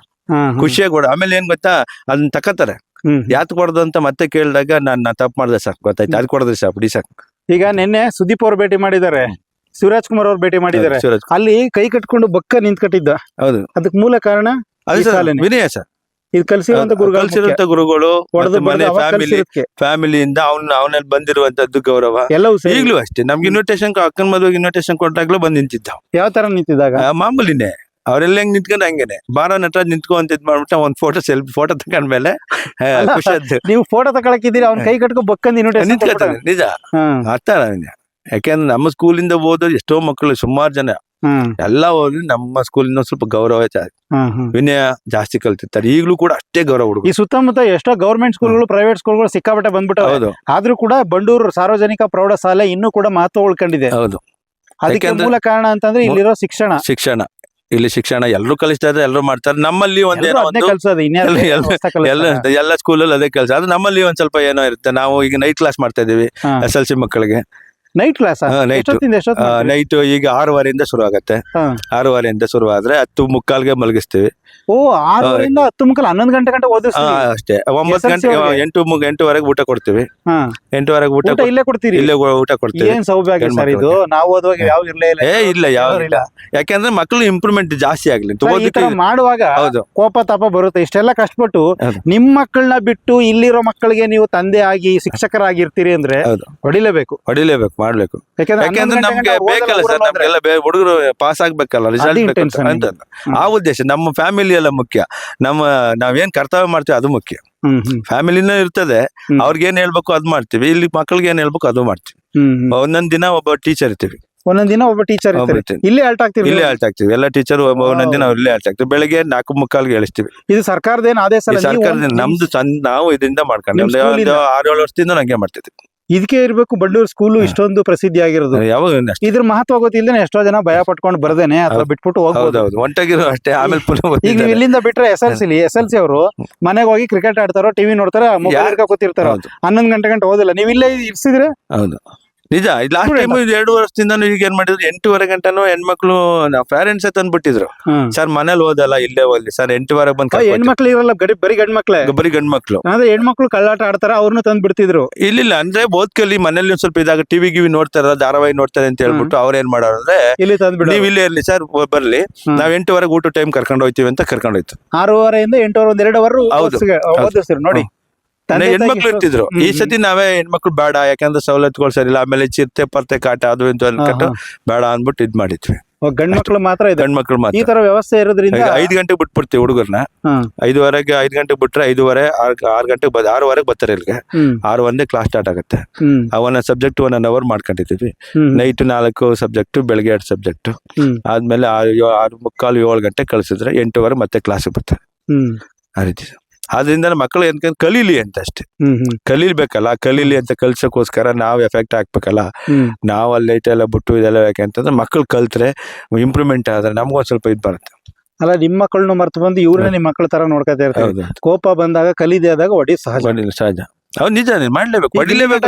ಖುಷಿಯಾಗಿ ಹೊಡ ಆಮೇಲೆ ಏನ್ ಗೊತ್ತಾ? ಅದನ್ನ ತಕತಾರೆ. ಯಾತ್ ಕೊಡೋದು ಅಂತ ಮತ್ತೆ ಕೇಳಿದಾಗ ನಾನ್ ತಪ್ಪು ಮಾಡಿದೆ ಸರ್ ಗೊತ್ತಾಯ್ತು. ಅದ್ ಕೊಡದ್ರಿ ಸರ್ ಬಿಡಿ ಸಾಕ್. ಈಗ ನಿನ್ನೆ ಸುದೀಪ್ ಅವ್ರು ಭೇಟಿ ಮಾಡಿದ್ದಾರೆ ಶಿವರಾಜ್ ಕುಮಾರ್ ಅವ್ರು ಭೇಟಿ ಮಾಡಿದ್ದಾರೆ ಶಿವರಾಜ್ ಅಲ್ಲಿ ಕೈ ಕಟ್ಕೊಂಡು ಬಕ್ಕ ನಿಂತ್ಕಟ್ಟಿದ್ದ. ಹೌದು. ಅದಕ್ಕೆ ಮೂಲ ಕಾರಣ. ವಿನಯ ಸರ್. ಇದು ಕಲಿಸಿರುವಂತ ಗುರುಗಳು ಕಲ್ಸಿರುವಂತ ಗುರುಗಳು ಮನೆ ಫ್ಯಾಮಿಲಿ ಫ್ಯಾಮಿಲಿಯಿಂದ ಅವ್ನ ಅವನಲ್ಲಿ ಬಂದಿರುವಂತದ್ದು ಗೌರವ. ಎಲ್ಲವೂ ಈಗಲೂ ಈಗ್ಲೂ ಅಷ್ಟೇ. ನಮ್ಗೆ ಇನ್ವಿಟೇಷನ್ ಅಕ್ಕನ ಮದುವೆಗೆ ಇನ್ವಿಟೇಷನ್ ಕೊಟ್ಟಾಗ್ಲೂ ಬಂದ್ ನಿಂತಿದ್ದ ಯಾವ ತರ ನಿಂತಿದ್ದಾಗ ಮಾಮೂಲಿನೇ. ಅವರೆಲ್ಲ ಹೆಂಗ್ ನಿಂತ್ಕೊಂಡು ಹಂಗೇನೆ. ಬಾರ ನಟರಾಜ್ ನಿಂತ್ಕೊ ಅಂತ ಇದ್ ಮಾಡ್ಬಿಟ್ಟು ಒಂದ್ ಫೋಟೋ ಸೆಲ್ಫಿ ಫೋಟೋ ತಕೊಂಡ್ಮೇಲೆ ಮೇಲೆ ಅಲ್ಲ, ಖುಷಿ ಆದ್ದು ನೀವು ಫೋಟೋ ತಗೊಳಕಿದ್ದೀರಿ ಅವ್ನ ಕೈ ಕಟ್ಕೊ ಬಕ್ಕಂದ್ ನೋಡಿ ನಿಂತ್ಕೊತಾನೆ ನಿಜ. ಅರ್ಥ. ಯಾಕೆಂದ್ರೆ ನಮ್ಮ ಸ್ಕೂಲಿಂದ ಓದೋ ಎಷ್ಟೋ ಮಕ್ಕಳು ಸುಮಾರು ಜನ. ಎಲ್ಲ ಹೋದ್ರೆ ನಮ್ಮ ಸ್ಕೂಲಿನ ಸ್ವಲ್ಪ ಗೌರವ ಜಾಸ್ತಿ ವಿನಯ ಜಾಸ್ತಿ ಕಲ್ತಿರ್ತಾರೆ. ಈಗಲೂ ಕೂಡ ಅಷ್ಟೇ ಗೌರವ ಈ ಹುಡುಗ ಸುತ್ತಮುತ್ತ ಎಷ್ಟೋ ಗೌರ್ಮೆಂಟ್ ಸ್ಕೂಲ್ಗಳು ಪ್ರೈವೇಟ್ ಸ್ಕೂಲ್ಗಳು ಸಿಕ್ಕಾಪಟ್ಟೆ ಬಂದ್ಬಿಟ್ಟು ಹೌದು. ಆದ್ರೂ ಕೂಡ ಬಂಡೂರು ಸಾರ್ವಜನಿಕ ಪ್ರೌಢಶಾಲೆ ಇನ್ನೂ ಕೂಡ ಮಹತ್ವ ಉಳ್ಕೊಂಡಿದೆ. ಹೌದು. ಅದಕ್ಕೆ ಮೂಲ ಕಾರಣ ಅಂತಂದ್ರೆ ಇಲ್ಲಿರೋ ಶಿಕ್ಷಣ. ಶಿಕ್ಷಣ. ಇಲ್ಲಿ ಶಿಕ್ಷಣ ಎಲ್ಲರೂ ಕಲಿಸ್ತಾರೆ ಎಲ್ಲರೂ ಮಾಡ್ತಾರೆ. ನಮ್ಮಲ್ಲಿ ಒಂದೇನೋ ಒಂದು ಎಲ್ಲ- ಎಲ್ಲ- ಸ್ಕೂಲಲ್ಲಿ ಅದೇ ಕೆಲಸ. ಅದು ನಮ್ಮಲ್ಲಿ ಒಂದ್ ಸ್ವಲ್ಪ ಏನೋ ಇರುತ್ತೆ. ನಾವು ಈಗ ನೈಟ್ ಕ್ಲಾಸ್ ಮಾಡ್ತಾ ಇದೀವಿ. ಎಸ್ ಎಲ್ ಸಿ ಮಕ್ಕಳಿಗೆ ನೈಟ್ ಕ್ಲಾಸ್ ನೈಟ್ ಈಗ ಆರೂವರೆಯಿಂದ ಶುರು ಆಗತ್ತೆ. ಆರೂವರೆಯಿಂದ ಶುರು ಆದ್ರೆ ಹತ್ತು ಮುಕ್ಕಾಲ್ಗೆ ಮಲಗಿಸ್ತೀವಿ. ಓ ಆರರಿಂದ ಹತ್ತು ಮುಕ್ಕಲ್ ಹನ್ನೊಂದು ಗಂಟೆ ಗಂಟೆ ಓದಿಸ್ತೀವಿ. ಅಷ್ಟೇ. ಒಂಬತ್ತು ಗಂಟೆ ಅವ್ರಿಗೆ? ಎಂಟು ಮುಗ್ ಎಂಟುವರೆಗೆ ಊಟ ಕೊಡ್ತೀವಿ. ಹಾ. ಎಂಟುವರೆಗೆ ಊಟ ಊಟ ಕೊಡ್- ಇಲ್ಲೇ ಕೊಡ್ತೀರಿ? ಇಲ್ಲೇ ಊಟ ಕೊಡ್ತೀವಿ. ಏನ್ ಸೌಭಾಗ್ಯ ಸರ್ ಇದು? ನಾವು ಓದುವಾಗ ಯಾವ ಇರ್ಲೇ ಇಲ್ಲ. ಏ ಇಲ್ಲ ಯಾವ ಯಾವ್ದು ಇಲ್ಲ. ಯಾಕೆಂದ್ರೆ ಮಕ್ಕಳು ಇಂಪ್ರೂವ್ಮೆಂಟ್ ಜಾಸ್ತಿ ಆಗ್ಲಿ. ಸರ್, ಈ ಮಾಡುವಾಗ ಹೌದು. ಕೋಪ ತಾಪ ಬರುತ್ತೆ. ಇಷ್ಟೆಲ್ಲ ಕಷ್ಟಪಟ್ಟು ಹೌದು. ನಿಮ್ ಮಕ್ಕಳನ್ನ ಬಿಟ್ಟು ಇಲ್ಲಿರೋ ಮಕ್ಕಳಿಗೆ ನೀವು ತಂದೆ ಆಗಿ ಶಿಕ್ಷಕರಾಗಿರ್ತೀರಿ ಅಂದ್ರೆ ಹೌದು. ಹೊಡಿಲೇಬೇಕು. ಹೊಡಿಲೇಬೇಕು ಮಾಡ್ಬೇಕು. ಯಾಕಂದ್ರೆ ಯಾಕೆಂದ್ರೆ ಹನ್ನೊಂದು ನಮ್ಗೆ ಗಂಟೆ ಬೇಕಲ್ಲ ಓದಲ್ಲ ಸರ್ ನಮ್ಗೆಲ್ಲ ಬೇ- ಹುಡುಗರು ಪಾಸ್ ಆಗ್ಬೇಕಲ್ಲ ರಿಸಲ್ಟ್ intention ಆ ಉದ್ದೇಶ. ನಮ್ಮ ಫ್ಯಾಮಿಲಿ ಎಲ್ಲ ಮುಖ್ಯ. ನಮ್ಮ ನಾವೇನ್ ಕರ್ತವ್ಯ ಮಾಡ್ತೀವಿ ಅದು ಮುಖ್ಯ. ಫ್ಯಾಮಿಲಿನೂ ಇರ್ತದೆ. ಹ್ಮ್. ಅವ್ರಿಗೆ ಏನ್ ಹೇಳ್ಬೇಕು ಅದ್ ಮಾಡ್ತೀವಿ. ಇಲ್ಲಿ ಮಕ್ಕಳಿಗೆ ಏನ್ ಹೇಳ್ಬೇಕು ಅದು ಮಾಡ್ತೀವಿ. ಒಂದೊಂದ್ ದಿನ ಒಬ್ಬ ಟೀಚರ್ ಇರ್ತೀವಿ. ಒಂದೊಂದ್ ದಿನ ಒಬ್ಬ ಟೀಚರ್ ಇಲ್ಲಿ ಅಲ್ಟ್ ಆಗ್ತೀವಿ ಇಲ್ಲೇ ಅಲ್ಟ್ ಆಗ್ತೀವಿ. ಎಲ್ಲ ಟೀಚರ್ ಒಂದೊಂದ್ ದಿನ ಇಲ್ಲೇ ಅಲ್ಟ್ ಆಗ್ತೀವಿ. ಬೆಳಗ್ಗೆ ನಾಲ್ಕು ಮುಕ್ಕಾಲ್ಗೆ ಹೇಳಿಸ್ತೀವಿ ಇದು ಸರ್ಕಾರದ ಏನ್ ಆದೇಶ ಸರ್ಕಾರದಿಂದ ನಮ್ದು ಚಂದ ನಾವು ಇದರಿಂದ ಮಾಡ್ಕೊಂಡು ಆರೇಳು ವರ್ಷದಿಂದ ನಂಗೆ ಮಾಡ್ತಿದ್ವಿ. ಇದಕ್ಕೆ ಇರಬೇಕು ಬಂಡೂರು ಸ್ಕೂಲ್ ಇಷ್ಟೊಂದು ಪ್ರಸಿದ್ಧಿ ಆಗಿರೋದು. ಯಾವಾಗ ಇದ್ರ ಮಹತ್ವ ಗೊತ್ತಿಲ್ಲದೆ ಎಷ್ಟೋ ಜನ ಭಯ ಪಟ್ಕೊಂಡು ಬರ್ದೇನೆ ಅಥವಾ. ಬಿಟ್ಬಿಟ್ಟು ಹೋಗ್ಬೋದು. ಒಂಟಾಗಿರೋ ಅಷ್ಟೇ ಆಮೇಲೆ ಈಗ ನೀವು ಇಲ್ಲಿಂದ ಬಿಟ್ರೆ S L C S L C ಅವರು ಮನೆಗೆ ಹೋಗಿ ಕ್ರಿಕೆಟ್ ಆಡ್ತಾರೋ ಟಿವಿ ನೋಡ್ತಾರೋ ಮೊಬೈಲ್ ಕೂತಿರ್ತಾರೋ ಹನ್ನೊಂದು ಗಂಟೆ ಗಂಟೆ ಓದಿಲ್ಲ. ನೀವು ಇಲ್ಲೇ ಇರ್ಸಿದ್ರೆ? ಹೌದು. ನಿಜ ಲಾಸ್ಟ್ ಟೈಮ್ ಎರಡು ವರ್ಷದಿಂದ ಈಗ ಏನ್ ಮಾಡಿದ್ರು? ಎಂಟೂವರೆ ಗಂಟೆನೂ ಹೆಣ್ಮಕ್ಳು ಪೇರೆಂಟ್ಸ್ ತಂದ್ಬಿಟ್ಟಿದ್ರು. ಸರ್ ಮನೇಲಿ ಓದಲ್ಲ ಇಲ್ಲೇ ಓದ್ಲಿ. ಸರ್ ಎಂಟುವರೆ ಬಂದ್ ಹೆಣ್ಮಕ್ಳು ಇರಲ್ಲ ಗಡಿ ಬರೀ ಗಂಡ್ಮಕ್ಳೆ. ಬರೀ ಗಂಡ್ಮಕ್ಳು. ಅಂದ್ರೆ ಹೆಣ್ಮಕ್ಳು ಕಳ್ಳಾಟ ಆಡ್ತಾರ ಅವ್ರನ್ನ ತಂದ್ ಬಿಡ್ತಿದ್ರು ಇಲ್ಲಿಲ್ಲ ಅಂದ್ರೆ ಓದ್ಕಲ್ಲಿ ಮನೇಲಿ ಒಂದ್ ಸ್ವಲ್ಪ ಇದಾಗ ಟಿವಿ ಗಿವಿ ನೋಡ್ತಾರ ಧಾರಾವಾಹಿ ನೋಡ್ತಾರೆ ಅಂತ ಹೇಳ್ಬಿಟ್ಟು ಅವ್ರ ಏನ್ ಮಾಡೋರು ಅಂದ್ರೆ ಇಲ್ಲಿ ತಂದ್ ನೀವು ನೀವ್ ಇಲ್ಲೇ ಇರ್ಲಿ ಸರ್ ಬರ್ಲಿ. ನಾವ್ ಎಂಟುವರೆಗೆ ಊಟ ಟೈಮ್ ಕರ್ಕೊಂಡು ಹೋಯ್ತೀವಿ ಅಂತ ಕರ್ಕೊಂಡು ಹೋಯ್ತು. ಆರೂವರೆಯಿಂದ ಎಂಟೂವರೆ ಒಂದ್ ಎರಡು ಅವರ್ ನೋಡಿ. ಹೆಣ್ಮಕ್ಳು ಇರ್ತಿದ್ರು. ಈ. ಸತಿ ನಾವೇ ಹೆಣ್ಮಕ್ಳು ಬೇಡ ಯಾಕಂದ್ರೆ ಸವಲತ್ತುಗಳು ಸರಿ ಇಲ್ಲ. ಆಮೇಲೆ ಚಿರತೆ ಪರ್ತೆ ಕಾಟ ಅದು ಇಂತ ಅನ್ಕೊಂಡು ಬೇಡ ಅಂದ್ಬಿಟ್ಟು ಇದ್ ಮಾಡಿದ್ವಿ. ಗಂಡ್ಮಕ್ಳು ಗಂಡ್ ಮಕ್ಳು ಮಾತ್ರ ಇದೆ? ಗಂಡ್ ಮಕ್ಳು ಈ ತರ ವ್ಯವಸ್ಥೆ ಇರೋದ್ರಿಂದ ಐದ್ ಗಂಟೆಗೆ ಬಿಟ್ಬಿಡ್ತೀವಿ ಹುಡುಗರ್ನ. ಐದುವರೆಗೆ ಐದ್ ಗಂಟೆಗೆ ಬಿಟ್ರೆ ಐದುವರೆ ಆರ್ ಗಂಟೆಗೆ ಬದ್ ಆರುವರೆಗೆ ಬರ್ತಾರೆ ಇಲ್ಲಿಗೆ. ಆರು ಒಂದೇ ಕ್ಲಾಸ್ ಸ್ಟಾರ್ಟ್ ಆಗುತ್ತೆ. ಅವನ ಸಬ್ಜೆಕ್ಟ್ ಒನ್ ಅನ್ ಅವರ್ ಮಾಡ್ಕೊಂಡಿದ್ದೀವಿ. ನೈಟ್ ನಾಲ್ಕು ಸಬ್ಜೆಕ್ಟ್ ಬೆಳಗ್ಗೆ ಎರಡು ಸಬ್ಜೆಕ್ಟ್ ಆದ್ಮೇಲೆ ಆರು ಆರು ಮುಕ್ಕಾಲು ಏಳು ಗಂಟೆ ಕಳ್ಸಿದ್ರೆ ಎಂಟುವರೆ ಮತ್ತೆ ಕ್ಲಾಸ್ ಬರ್ತಾರೆ ಆ ರೀತಿ. ಆದ್ರಿಂದ ಮಕ್ಕಳು ಏನ್ಕಂದ್ ಕಲೀಲಿ ಅಂತ ಅಷ್ಟೇ. ಕಲೀಲ್ಬೇಕಲ್ಲ ಕಲೀಲಿ ಅಂತ ಕಲ್ಸಕ್ಕೋಸ್ಕರ ನಾವು ಎಫೆಕ್ಟ್ ಹಾಕ್ಬೇಕಲ್ಲ. ನಾವು ಅಲ್ಲಿ ಲೈಟ್ ಎಲ್ಲ ಬಿಟ್ಟು ಇದೆಲ್ಲ ಯಾಕೆ ಅಂತಂದ್ರೆ ಮಕ್ಕಳು ಕಲ್ತ್ರೆ ಇಂಪ್ರೂವ್ಮೆಂಟ್ ಆದ್ರೆ ನಮ್ಗೊಂದ್ ಸ್ವಲ್ಪ ಇದು ಬರುತ್ತೆ. ಅಲ್ಲ ನಿಮ್ ಮಕ್ಕಳನ್ನು ಮರ್ತು ಬಂದು ಇವ್ರನ್ನ ನಿಮ್ಮ ಮಕ್ಕಳ ತರ ನೋಡ್ಕೊತಾ ಇರ್ತಾರೆ. ಕೋಪ ಬಂದಾಗ ಕಲೀದೆ ಆದಾಗ ಒಡಿ ಸಹಜ. ಸಹಜ. ಅವ್ ನಿಜ ಮಾಡ್ಲೇಬೇಕು ಹೊಡಿಲೇಬೇಕು?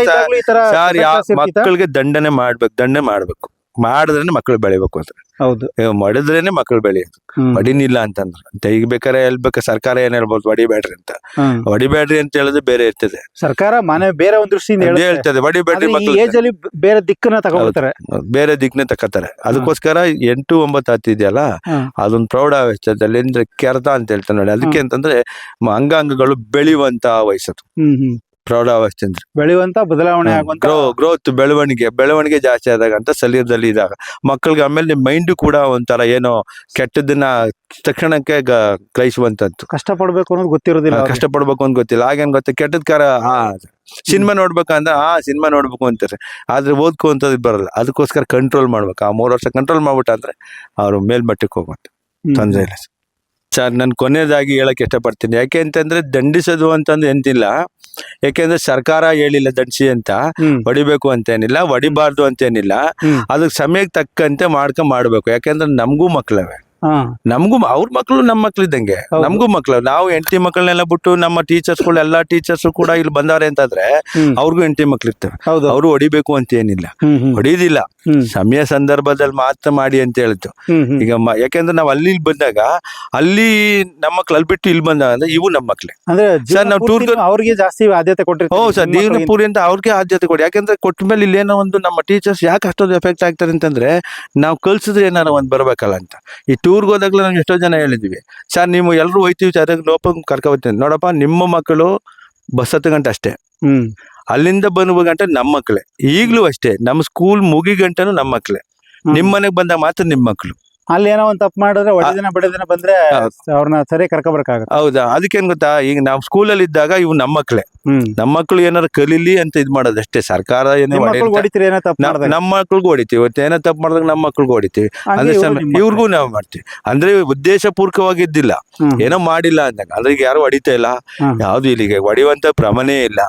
ಮಕ್ಕಳಿಗೆ ದಂಡನೆ ಮಾಡ್ಬೇಕು ದಂಡನೆ ಮಾಡ್ಬೇಕು. ಮಾಡಿದ್ರೆ ಮಕ್ಕಳು ಬೆಳಿಬೇಕು ಅಂತ. ಹೌದು. ಮಾಡಿದ್ರೇನೆ ಮಕ್ಕಳು ಬೆಳೆಯೋದು ಹ್ಮ್. ಹೊಡಿನಿಲ್ಲ ಅಂತಂದ್ರೆ. ಅಂತ ಈಗ ಬೇಕಾರೆ ಹೇಳ್ಬೇಕು ಸರ್ಕಾರ ಏನ್ ಹೇಳ್ಬೋದು? ಹೊಡಿಬೇಡ್ರಿ ಅಂತ. ಹ್ಮ್. ಹೊಡಿಬೇಡ್ರಿ ಅಂತ ಹೇಳಿದ್ರೆ ಬೇರೆ ಇರ್ತದೆ. ಸರ್ಕಾರ ಮನೆ ಬೇರೆ ಒಂದ್ ದೃಷ್ಟಿಯಿಂದ ಅದೇ ಹೇಳುತ್ತೆ. ಹೇಳ್ತದೆ ಹೊಡಿಬೇಡ್ರಿ ಆದ್ರೆ ಈ ಮಕ್ಕಳು ಏಜ್ ಅಲ್ಲಿ ಬೇರೆ ದಿಕ್ಕನ್ನ ತಗೋತಾರೆ ಬೇರೆ ದಿಕ್ಕನ್ನ ತಕ್ಕತಾರೆ ಅದಕ್ಕೋಸ್ಕರ ಎಂಟು ಒಂಬತ್ತು ಹತ್ತಿದೆಯಲ್ಲ ಹ್ಮ್. ಅದೊಂದು ಪ್ರೌಢಾವಸ್ಥೆದಲ್ಲಿ ಅಂದ್ರೆ ಕೆರೆತ ಅಂತ ಹೇಳ್ತಾರೆ ನೋಡಿ. ಅದಕ್ಕೆ ಅಂತಂದ್ರೆ ಮ- ಅಂಗಾಂಗಗಳು ಬೆಳೆಯುವಂತ ವಯಸ್ಸದು. ಹ್ಮ್ ಹ್ಮ್. ಪ್ರೌಢಾವಸ್ಥೆ ಅಂದ್ರೆ ಬೆಳೆಯುವಂತ ಬದಲಾವಣೆ ಆಗುವಂತ ಗ್ರೋ ಗ್ರೋತ್ ಬೆಳವಣಿಗೆ ಬೆಳವಣಿಗೆ ಜಾಸ್ತಿ ಆದಾಗ ಅಂತ ಸಲೀರದಲ್ಲಿ ಇದಾಗ ಮಕ್ಕಳಿಗೆ ಆಮೇಲೆ ಮೈಂಡ್ ಕೂಡ ಒಂಥರ ಏನೋ ಕೆಟ್ಟದನ್ನ ತಕ್ಷಣಕ್ಕೆ ಗ- ಗ್ರಹಿಸುವಂತದ್ದು. ಕಷ್ಟ ಪಡ್ಬೇಕು ಅನ್ನೋದು ಗೊತ್ತಿರೋದಿಲ್ಲ ಅವ್ರಿಗೆ. ಕಷ್ಟ ಪಡ್ಬೇಕು ಅಂತ ಗೊತ್ತಿಲ್ಲ ಆಗೇನ್ ಗೊತ್ತ ಕೆಟ್ಟದ್ ಕಾರ ಆ ಸಿನಿಮಾ ನೋಡ್ಬೇಕಂದ್ರೆ ಆ ಸಿನಿಮಾ ನೋಡ್ಬೇಕು ಅಂತಾರೆ. ಆದ್ರೆ ಓದ್ಕೊ ಅಂತ ಬರಲ್ಲ. ಅದಕ್ಕೋಸ್ಕರ ಕಂಟ್ರೋಲ್ ಮಾಡ್ಬೇಕು. ಆ ಮೂರ್ ವರ್ಷ ಕಂಟ್ರೋಲ್ ಮಾಡ್ಬಿಟ್ಟಾದ್ರೆ ಅವ್ರು ಮೇಲ್ಮಟ್ಟಕ್ಕೆ ಹ್ಮ್. ತೊಂದ್ರೆ ಇಲ್ಲ ಸರ್ ನಾನು ಕೊನೆಯದಾಗಿ ಹೇಳಕ್ಕೆ ಇಷ್ಟಪಡ್ತೀನಿ. ಯಾಕೆ ಅಂತಂದ್ರೆ ದಂಡಿಸೋದು ಅಂತಂದು ಎಂತಿಲ್ಲ. ಯಾಕೆಂದ್ರೆ ಸರ್ಕಾರ ಹೇಳಿಲ್ಲ ದಂಡಿಸಿ ಅಂತ. ಹೊಡಿಬೇಕು ಅಂತೇನಿಲ್ಲ ಹೊಡಿಬಾರ್ದು ಅಂತೇನಿಲ್ಲ. ಏನಿಲ್ಲ ಅದಕ್ಕೆ ಸಮಯಕ್ಕೆ ತಕ್ಕಂತೆ ಮಾಡ್ಕೊಂಡ್ ಮಾಡ್ಬೇಕು. ಯಾಕೆಂದ್ರೆ ನಮಗೂ ಮಕ್ಳವೆ. ಹಾ. ನಮಗೂ ಅವ್ರ ಮಕ್ಕಳು ನಮ್ಮ ಮಕ್ಳು ಇದ್ದಂಗೆ ನಮಗೂ ಮಕ್ಳು. ನಾವು ಹೆಂಡತಿ ಮಕ್ಕಳನ್ನೆಲ್ಲ ಬಿಟ್ಟು ನಮ್ಮ ಟೀಚರ್ಸ್ಗಳು ಎಲ್ಲಾ ಟೀಚರ್ಸ್ ಕೂಡ ಇಲ್ಲಿ ಬಂದಾರೆ ಅಂತಂದ್ರೆ. ಅವ್ರಿಗೂ ಹೆಂಡತಿ ಮಕ್ಳು ಇರ್ತವೆ ಅವರು ಹೊಡಿಬೇಕು ಅಂತ ಏನಿಲ್ಲ. ಹೊಡಿಯೋದಿಲ್ಲ ಸಮಯ ಸಂದರ್ಭದಲ್ಲಿ ಮಾತ್ರ ಮಾಡಿ ಅಂತ ಹ್ಮ್. ಈಗ ಯಾಕೆಂದ್ರೆ ನಾವು ಅಲ್ಲಿ ಬಂದಾಗ ಅಲ್ಲಿ ನಮ್ಮ ಮಕ್ಳು ಅಲ್ಲಿ ಬಿಟ್ಟು ಇಲ್ಲಿ ಬಂದಾಗ ಅಂದ್ರೆ ಇವು ನಮ್ಮ ಮಕ್ಳೇ. ಅಂದ್ರೆ ಜೀವನ ನಾವು ಟೂರ್ ಅವ್ರಿಗೆ ಜಾಸ್ತಿ ಆದ್ಯತೆ ಕೊಟ್ಟಿರ್ತೀವಿ ಹೌದು ಸರ್ ಜೀವನ ಪೂರಿ ಅಂತ ಅವ್ರಿಗೆ ಆದ್ಯತೆ ಕೊಡಿ. ಯಾಕಂದ್ರೆ ಕೊಟ್ಟ ಮೇಲೆ ಇಲ್ಲೇನೋ ಒಂದು ನಮ್ಮ ಟೀಚರ್ಸ್ ಯಾಕೆ ಅಷ್ಟೊಂದು ಎಫೆಕ್ಟ್ ಆಗ್ತಾರೆ ಅಂತಂದ್ರೆ ನಾವು ಕಲ್ಸಿದ್ರೆ ಏನಾರ ಒಂದ್ ಬರಬೇಕಲ್ಲ ಅಂತ. ಈ ಟೂರ್ಗೆ ಹೋದಾಗ್ಲೂ ನಾವು ಎಷ್ಟೋ ಜನ ಹೇಳಿದ್ವಿ ಸರ್ ನೀವು ಎಲ್ಲರೂ ಹೋಯ್ತೀವಿ ಸರ್ ಲೋಪ ಕರ್ಕೊಬರ್ತೀನಿ ನೋಡಪ್ಪ ನಿಮ್ಮ ಮಕ್ಕಳು ಬಸ್ ಹತ್ತು ಗಂಟೆ ಅಷ್ಟೇ. ಹ್ಮ್. ಅಲ್ಲಿಂದ ಬಂದು ಗಂಟೆ ನಮ್ಮ ಮಕ್ಕಳೇ. ಈಗಲೂ ಅಷ್ಟೇ ನಮ್ಮ ಸ್ಕೂಲ್ ಮುಗಿ ಗಂಟೆನೂ ನಮ್ಮ ಮಕ್ಕಳೇ. ನಿಮ್ಮ ನಿಮ್ ಮನೆಗ್ ಬಂದಾಗ ಮಾತ್ರ ನಿಮ್ಮ ಮಕ್ಕಳು. ಅಲ್ಲಿ ಏನೋ ಒಂದು ತಪ್ಪು ಮಾಡಿದ್ರೆ ಒಳ್ಳೆ ದಿನ ಬಡ ದಿನ ಬಂದ್ರೆ. ಅವ್ರನ್ನ ಸರಿ ಕರ್ಕೊಬರ್ಕಾಗ ಹೌದಾ? ಅದಕ್ಕೇನ್ ಗೊತ್ತಾ? ಈಗ ನಾವು ಸ್ಕೂಲಲ್ಲಿ ಇದ್ದಾಗ ಇವು ನಮ್ಮ ಮಕ್ಳೇ ಹ್ಮ್ ನಮ್ಮ ಮಕ್ಳು ಏನಾರ ಕಲೀಲಿ ಅಂತ ಇದ್ ಮಾಡೋದು ಅಷ್ಟೇ. ಸರ್ಕಾರ ಏನೋ ನಿಮ್ ನಮ್ಮ ಮಕ್ಳಿಗೂ ಹೊಡಿತೀವಿ. ಇವತ್ತು ಏನೋ ತಪ್ಪು ಮಾಡಿದಾಗ ನಮ್ಮ ಮಕ್ಳಿಗೂ ಹೊಡಿತೀವಿ. ಅಂದ್ರೆ. ಇವ್ರಿಗೂ ನಾವು ಮಾಡ್ತೀವಿ. ಅಂದ್ರೆ ಉದ್ದೇಶ ಪೂರ್ವಕವಾಗಿದ್ದಿಲ್ಲ. ಏನೋ ಮಾಡಿಲ್ಲ ಅಂದಾಗ. ಅಂದ್ರೆ ಈಗ ಯಾರು ಹೊಡಿತಾ ಇಲ್ಲ. ಯಾವ್ದು ಇಲ್ಲಿಗೆ ಹೊಡಿಯುವಂತ ಪ್ರಮಾಣೇ ಇಲ್ಲ.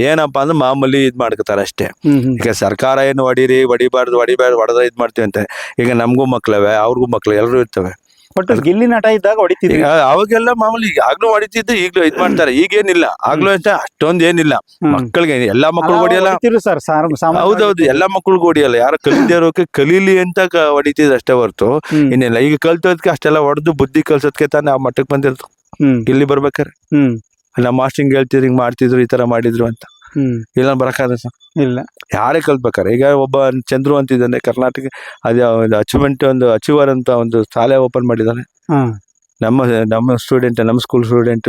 ಏನಪ್ಪಾ ಅಂದ್ರೆ ಮಾಮೂಲಿ ಇದ್ ಮಾಡ್ಕೊತಾರ ಅಷ್ಟೇ. ಈಗ ಸರ್ಕಾರ ಏನು ಹೊಡೀರಿ ಹೊಡಿಬಾರ್ದು ಹೊಡಿಬಾರ್ದು ಹೊಡೆದ ಇದ್ ಮಾಡ್ತೀವಿ ಅಂತ ಈಗ ನಮಗೂ ಮಕ್ಳವೆ ಅವ್ರಿಗೂ ಮಕ್ಳು ಎಲ್ಲರೂ ಇರ್ತವೆ. ಒಟ್ಟು ಗಿಲ್ಲಿ ನಟ ಇದ್ದಾಗ ಹೊಡಿತಿದ್ರು ಈಗ ಅವಾಗೆಲ್ಲ ಮಾಮೂಲಿ ಆಗ್ಲೂ ಹೊಡಿತಿದ್ದು ಈಗ್ಲೂ ಇದ್ ಮಾಡ್ತಾರೆ. ಈಗೇನಿಲ್ಲ. ಆಗ್ಲೂ ಅಂತ ಅಷ್ಟೊಂದ್ ಏನಿಲ್ಲ. ಮಕ್ಕಳಿಗೆ ಎಲ್ಲಾ ಮಕ್ಕಳು ಹೊಡಿಯಲ್ಲ. ಸರ್ ಹೌದೌದು ಎಲ್ಲಾ ಮಕ್ಕಳು ಹೊಡಿಯಲ್ಲ. ಯಾರು ಕಲಿದಿರೋಕೆ ಕಲೀಲಿ ಅಂತ ಹೊಡಿತಿದ್ರು ಹೊಡಿತಿದ್ ಅಷ್ಟೇ ಹೊರತು. ಇನ್ನೆಲ್ಲ ಈಗ ಕಲ್ತೋದಕ್ಕೆ ಅಷ್ಟೆಲ್ಲ ಹೊಡೆದು ಬುದ್ಧಿ ಕಲ್ಸೋದಕ್ಕೆ ತಾನೇ ಆ ಮಟ್ಟಕ್ಕೆ ಬಂದಿರ್ತು ಇಲ್ಲಿ ಬರ್ಬೇಕಾರೆ. ಹ್ಮ್. ನಮ್ಮ ಮಾಸ್ಟಿಂಗ್ ಹೇಳ್ತಿದ್ರು ಹಿಂಗ್ ಮಾಡ್ತಿದ್ರು ಈ ತರ ಮಾಡಿದ್ರು ಅಂತ. ಇಲ್ಲ ಬರಕಾದ ಸರ್. ಇಲ್ಲ. ಯಾರೇ ಕಲ್ತ್ಬೇಕಾರೆ ಈಗ ಒಬ್ಬ ಚಂದ್ರು ಅಂತಿದ್ದಾನೆ ಕರ್ನಾಟಕ ಅದೇ ಒಂದು ಅಚೀವ್ಮೆಂಟ್ ಒಂದು ಅಚೀವರ್ ಅಂತ ಒಂದು ಶಾಲೆ ಓಪನ್ ಮಾಡಿದ್ದಾನೆ. ಹ್ಮ್ ನಮ್ಮ ನಮ್ಮ ಸ್ಟೂಡೆಂಟ್ ನಮ್ಮ ಸ್ಕೂಲ್ ಸ್ಟೂಡೆಂಟ್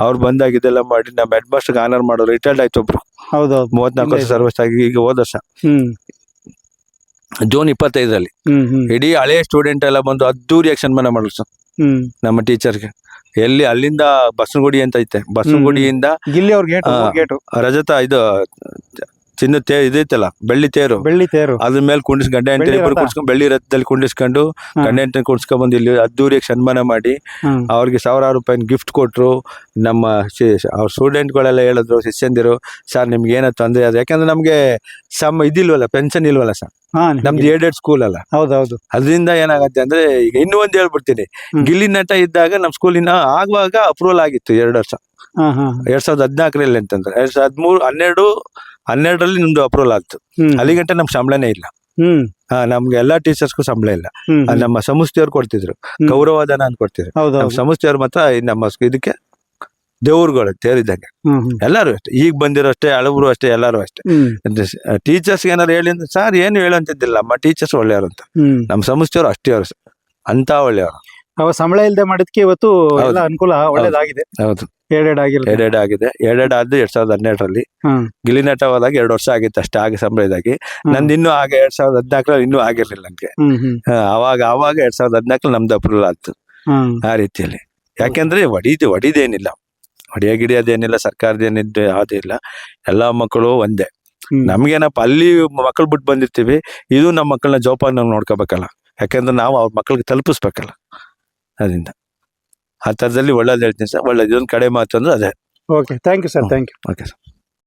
ಅವ್ರು ಬಂದಾಗ ಇದೆಲ್ಲ ಮಾಡಿ ನಮ್ಮ ಹೆಡ್ ಮಾಸ್ಟರ್ ಆನರ್ ಮಾಡೋರು ರಿಟೈರ್ಡ್ ಆಯ್ತು ಒಬ್ರು. ಹೌದು ಮೂವತ್ನಾಲ್ಕು ವರ್ಷ. ಸರ್ವಿಸ್ ಆಗಿ ಈಗ ಹೋದ ವರ್ಷ. ಹ್ಮ್. ಜೂನ್ ಇಪ್ಪತ್ತೈದರಲ್ಲಿ. ಇಡೀ ಹಳೆ ಸ್ಟೂಡೆಂಟ್ ಎಲ್ಲ ಬಂದು ಅದ್ದೂರಿ ಆಕ್ಷನ್ ಮನೆ ಮಾಡಿದ್ರು ಸರ್. ಹ್ಮ್. ನಮ್ಮ ಟೀಚರ್ಗೆ ಎಲ್ಲಿ ಅಲ್ಲಿಂದ ಬಸವನಗುಡಿ ಅಂತ ಐತೆ. ಬಸವನಗುಡಿಯಿಂದ ಗಿಲ್ಲಿ ಅವ್ರ ಗೇಟು ಗೇಟು ರಜತ ಇದು ಚಿನ್ನ ತೇ ಇದೈತಲ್ಲ ಬೆಳ್ಳಿ ತೇರು. ಬೆಳ್ಳಿ ತೇರು. ಅದ್ರ ಮೇಲೆ ಕುಂಡಿಸ್ ಗಂಡ ಹೆಂಡತಿ ಬೆಳ್ಳಿ ಇಬ್ಬರು ಕುಡ್ಸ್ಕೊಂಡು ಬೆಳ್ಳಿ ರಥದಲ್ಲಿ ಕುಂಡಿಸ್ಕೊಂಡು. ಗಂಡ ಹೆಂಡತಿ ಕುಡ್ಸ್ಕೊಂಡ್ ಬಂದು ಇಲ್ಲಿ ಅದ್ದೂರಿಯಾಗಿ ಸನ್ಮಾನ ಮಾಡಿ ಅವ್ರಿಗೆ ಸಾವಿರಾರು ರೂಪಾಯಿ ಗಿಫ್ಟ್ ಕೊಟ್ರು. ನಮ್ಮ ಅವ್ರ ಸ್ಟೂಡೆಂಟ್ಗಳೆಲ್ಲ ಹೇಳಿದ್ರು ಶಿಷ್ಯಂದಿರು ಸರ್ ನಿಮ್ಗೆ ಏನೋ ತೊಂದರೆ ಅದು ಯಾಕಂದ್ರೆ ನಮ್ಗೆ ಸಮ ಇದಿಲ್ವಲ್ಲ ಪೆನ್ಷನ್ ಇಲ್ವಲ್ಲ ಸರ್. ನಮ್ದು ಏಡೆಡ್ ಸ್ಕೂಲ್ ಅಲ್ಲ. ಹೌದೌದು. ಅದರಿಂದ ಏನಾಗತ್ತೆ ಅಂದ್ರೆ ಈಗ ಇನ್ನೂ ಒಂದ್ ಹೇಳ್ಬಿಡ್ತೀನಿ. ಗಿಲ್ಲಿ ನಟ ಇದ್ದಾಗ ನಮ್ ಸ್ಕೂಲಿನ ಆಗುವಾಗ ಅಪ್ರೂವಲ್ ಆಗಿತ್ತು ಎರಡು ವರ್ಷ. ಎರಡ್ ಸಾವಿರದ ಹದಿನಾಲ್ಕರಲ್ಲಿ ಅಂತಂದ್ರೆ. ಎರಡ್ ಸಾವಿರದ ಹದಿಮೂರು ಹನ್ನೆರಡು ಹನ್ನೆರಡರಲ್ಲಿ ನಿಮ್ದು ಅಪ್ರೂವಲ್ ಆಗ್ತು. ಹ್ಮ್. ಅಲ್ಲಿಗಂಟ ನಮ್ ಸಂಬಳನೇ ಇಲ್ಲ. ಹ್ಮ್. ಆ, ನಮ್ಗೆ ಎಲ್ಲಾ ಟೀಚರ್ಸ್ಗೂ ಸಂಬಳ ಇಲ್ಲ. ನಮ್ಮ ಸಂಸ್ಥೆಯವ್ರು ಕೊಡ್ತಿದ್ರು. ಗೌರವಧನ ಅಂತ ಕೊಡ್ತಿದ್ರು. ನಮ್ಮ ಸಂಸ್ಥೆಯವ್ರು ಮಾತ್ರ ನಮ್ಮ ಇದಕ್ಕೆ ದೇವ್ರುಗಳು ಹ್ಮ್ ಎಲ್ಲಾರು ಅಷ್ಟೇ. ಈಗ ಬಂದಿರೋ ಅಷ್ಟೇ ಅಳಬರು ಅಷ್ಟೇ. ಎಲ್ಲಾರು ಅಷ್ಟೇ ಟೀಚರ್ಸ್ ಏನಾರು ಹೇಳಿ ಸರ್ ಏನು ಹೇಳಂತಿದ್ದಿಲ್ಲ. ನಮ್ಮ ಟೀಚರ್ಸ್ ಒಳ್ಳೆಯವರು ಅಂತ. ನಮ್ಮ ಸಂಸ್ಥೆಯವರು ಅಷ್ಟೇ ಅವರು ಅಂತ ಒಳ್ಳೆಯವರು. ಅವ ಸಂಬಳ ಇಲ್ಲದೆ ಮಾಡಿದ್ಕೆ ಇವತ್ತು. ಎಲ್ಲ ಅನುಕೂಲ ಒಳ್ಳೇದಾಗಿದೆ. ಹೌದು. ಎರಡೆರಡು ಆಗಿಲ್ಲ ಎರಡೆರಡು ಆಗಿದೆ. ಎರಡೆರಡು ಆದ್ದು ಎರಡ್ ಸಾವಿರದ ಹನ್ನೆರಡರಲ್ಲಿ. ಹ್ಮ್ ಗಿಲಿನಟ ಹೋದಾಗ ಎರಡು ವರ್ಷ ಆಗಿತ್ತು ಅಷ್ಟೇ ಆಗಿ ಸಂಬಳ ಇದಾಗಿ. ನಂದು ಇನ್ನೂ ಆಗ ಎರಡ್ ಸಾವಿರದ ಹದಿನಾಲ್ಕರಲ್ಲಿ ಇನ್ನೂ ಆಗಿರ್ಲಿಲ್ಲ ನಂಗೆ. ಅವಾಗ ಅವಾಗ ಎರಡ್ ಸಾವಿರದ ಹದಿನಾಲ್ಕರಲ್ಲಿ ನಮ್ದು ಅಪ್ರೂವಲ್ ಆಯ್ತು. ಆ ರೀತಿಯಲ್ಲಿ. ಯಾಕೆಂದ್ರೆ ಹೊಡೀದು ಹೊಡಿದೇನಿಲ್ಲ ಹೊಡಿಯ ಗಿಡಿಯೋದೇನಿಲ್ಲ ಸರ್ಕಾರದೇನಿದ್ದು ಯಾವುದಿಲ್ಲ ಎಲ್ಲಾ ಮಕ್ಕಳು ಒಂದೇ. ನಮ್ಗೇನಪ್ಪ ಅಲ್ಲಿ ಮಕ್ಕಳು ಬಿಟ್ಟು ಬಂದಿರ್ತೀವಿ ಇದು ನಮ್ಮ ಮಕ್ಕಳನ್ನ ಜೋಪಾನ ನೋಡ್ಕೋಬೇಕಲ್ಲ. ಯಾಕಂದ್ರೆ ನಾವು ಅವ್ರ ಮಕ್ಕಳಿಗೆ ತಲುಪಿಸ್ಬೇಕಲ್ಲ. ಅದರಿಂದ. ಆ ಥರದಲ್ಲಿ ಒಳ್ಳೇದು ಹೇಳ್ತೀನಿ ಸರ್. ಒಳ್ಳೇದು. ಇದೊಂದು ಕಡೆ ಮಾತು ಅಂದರೆ ಅದೇ. Okay thank you sir thank you okay sir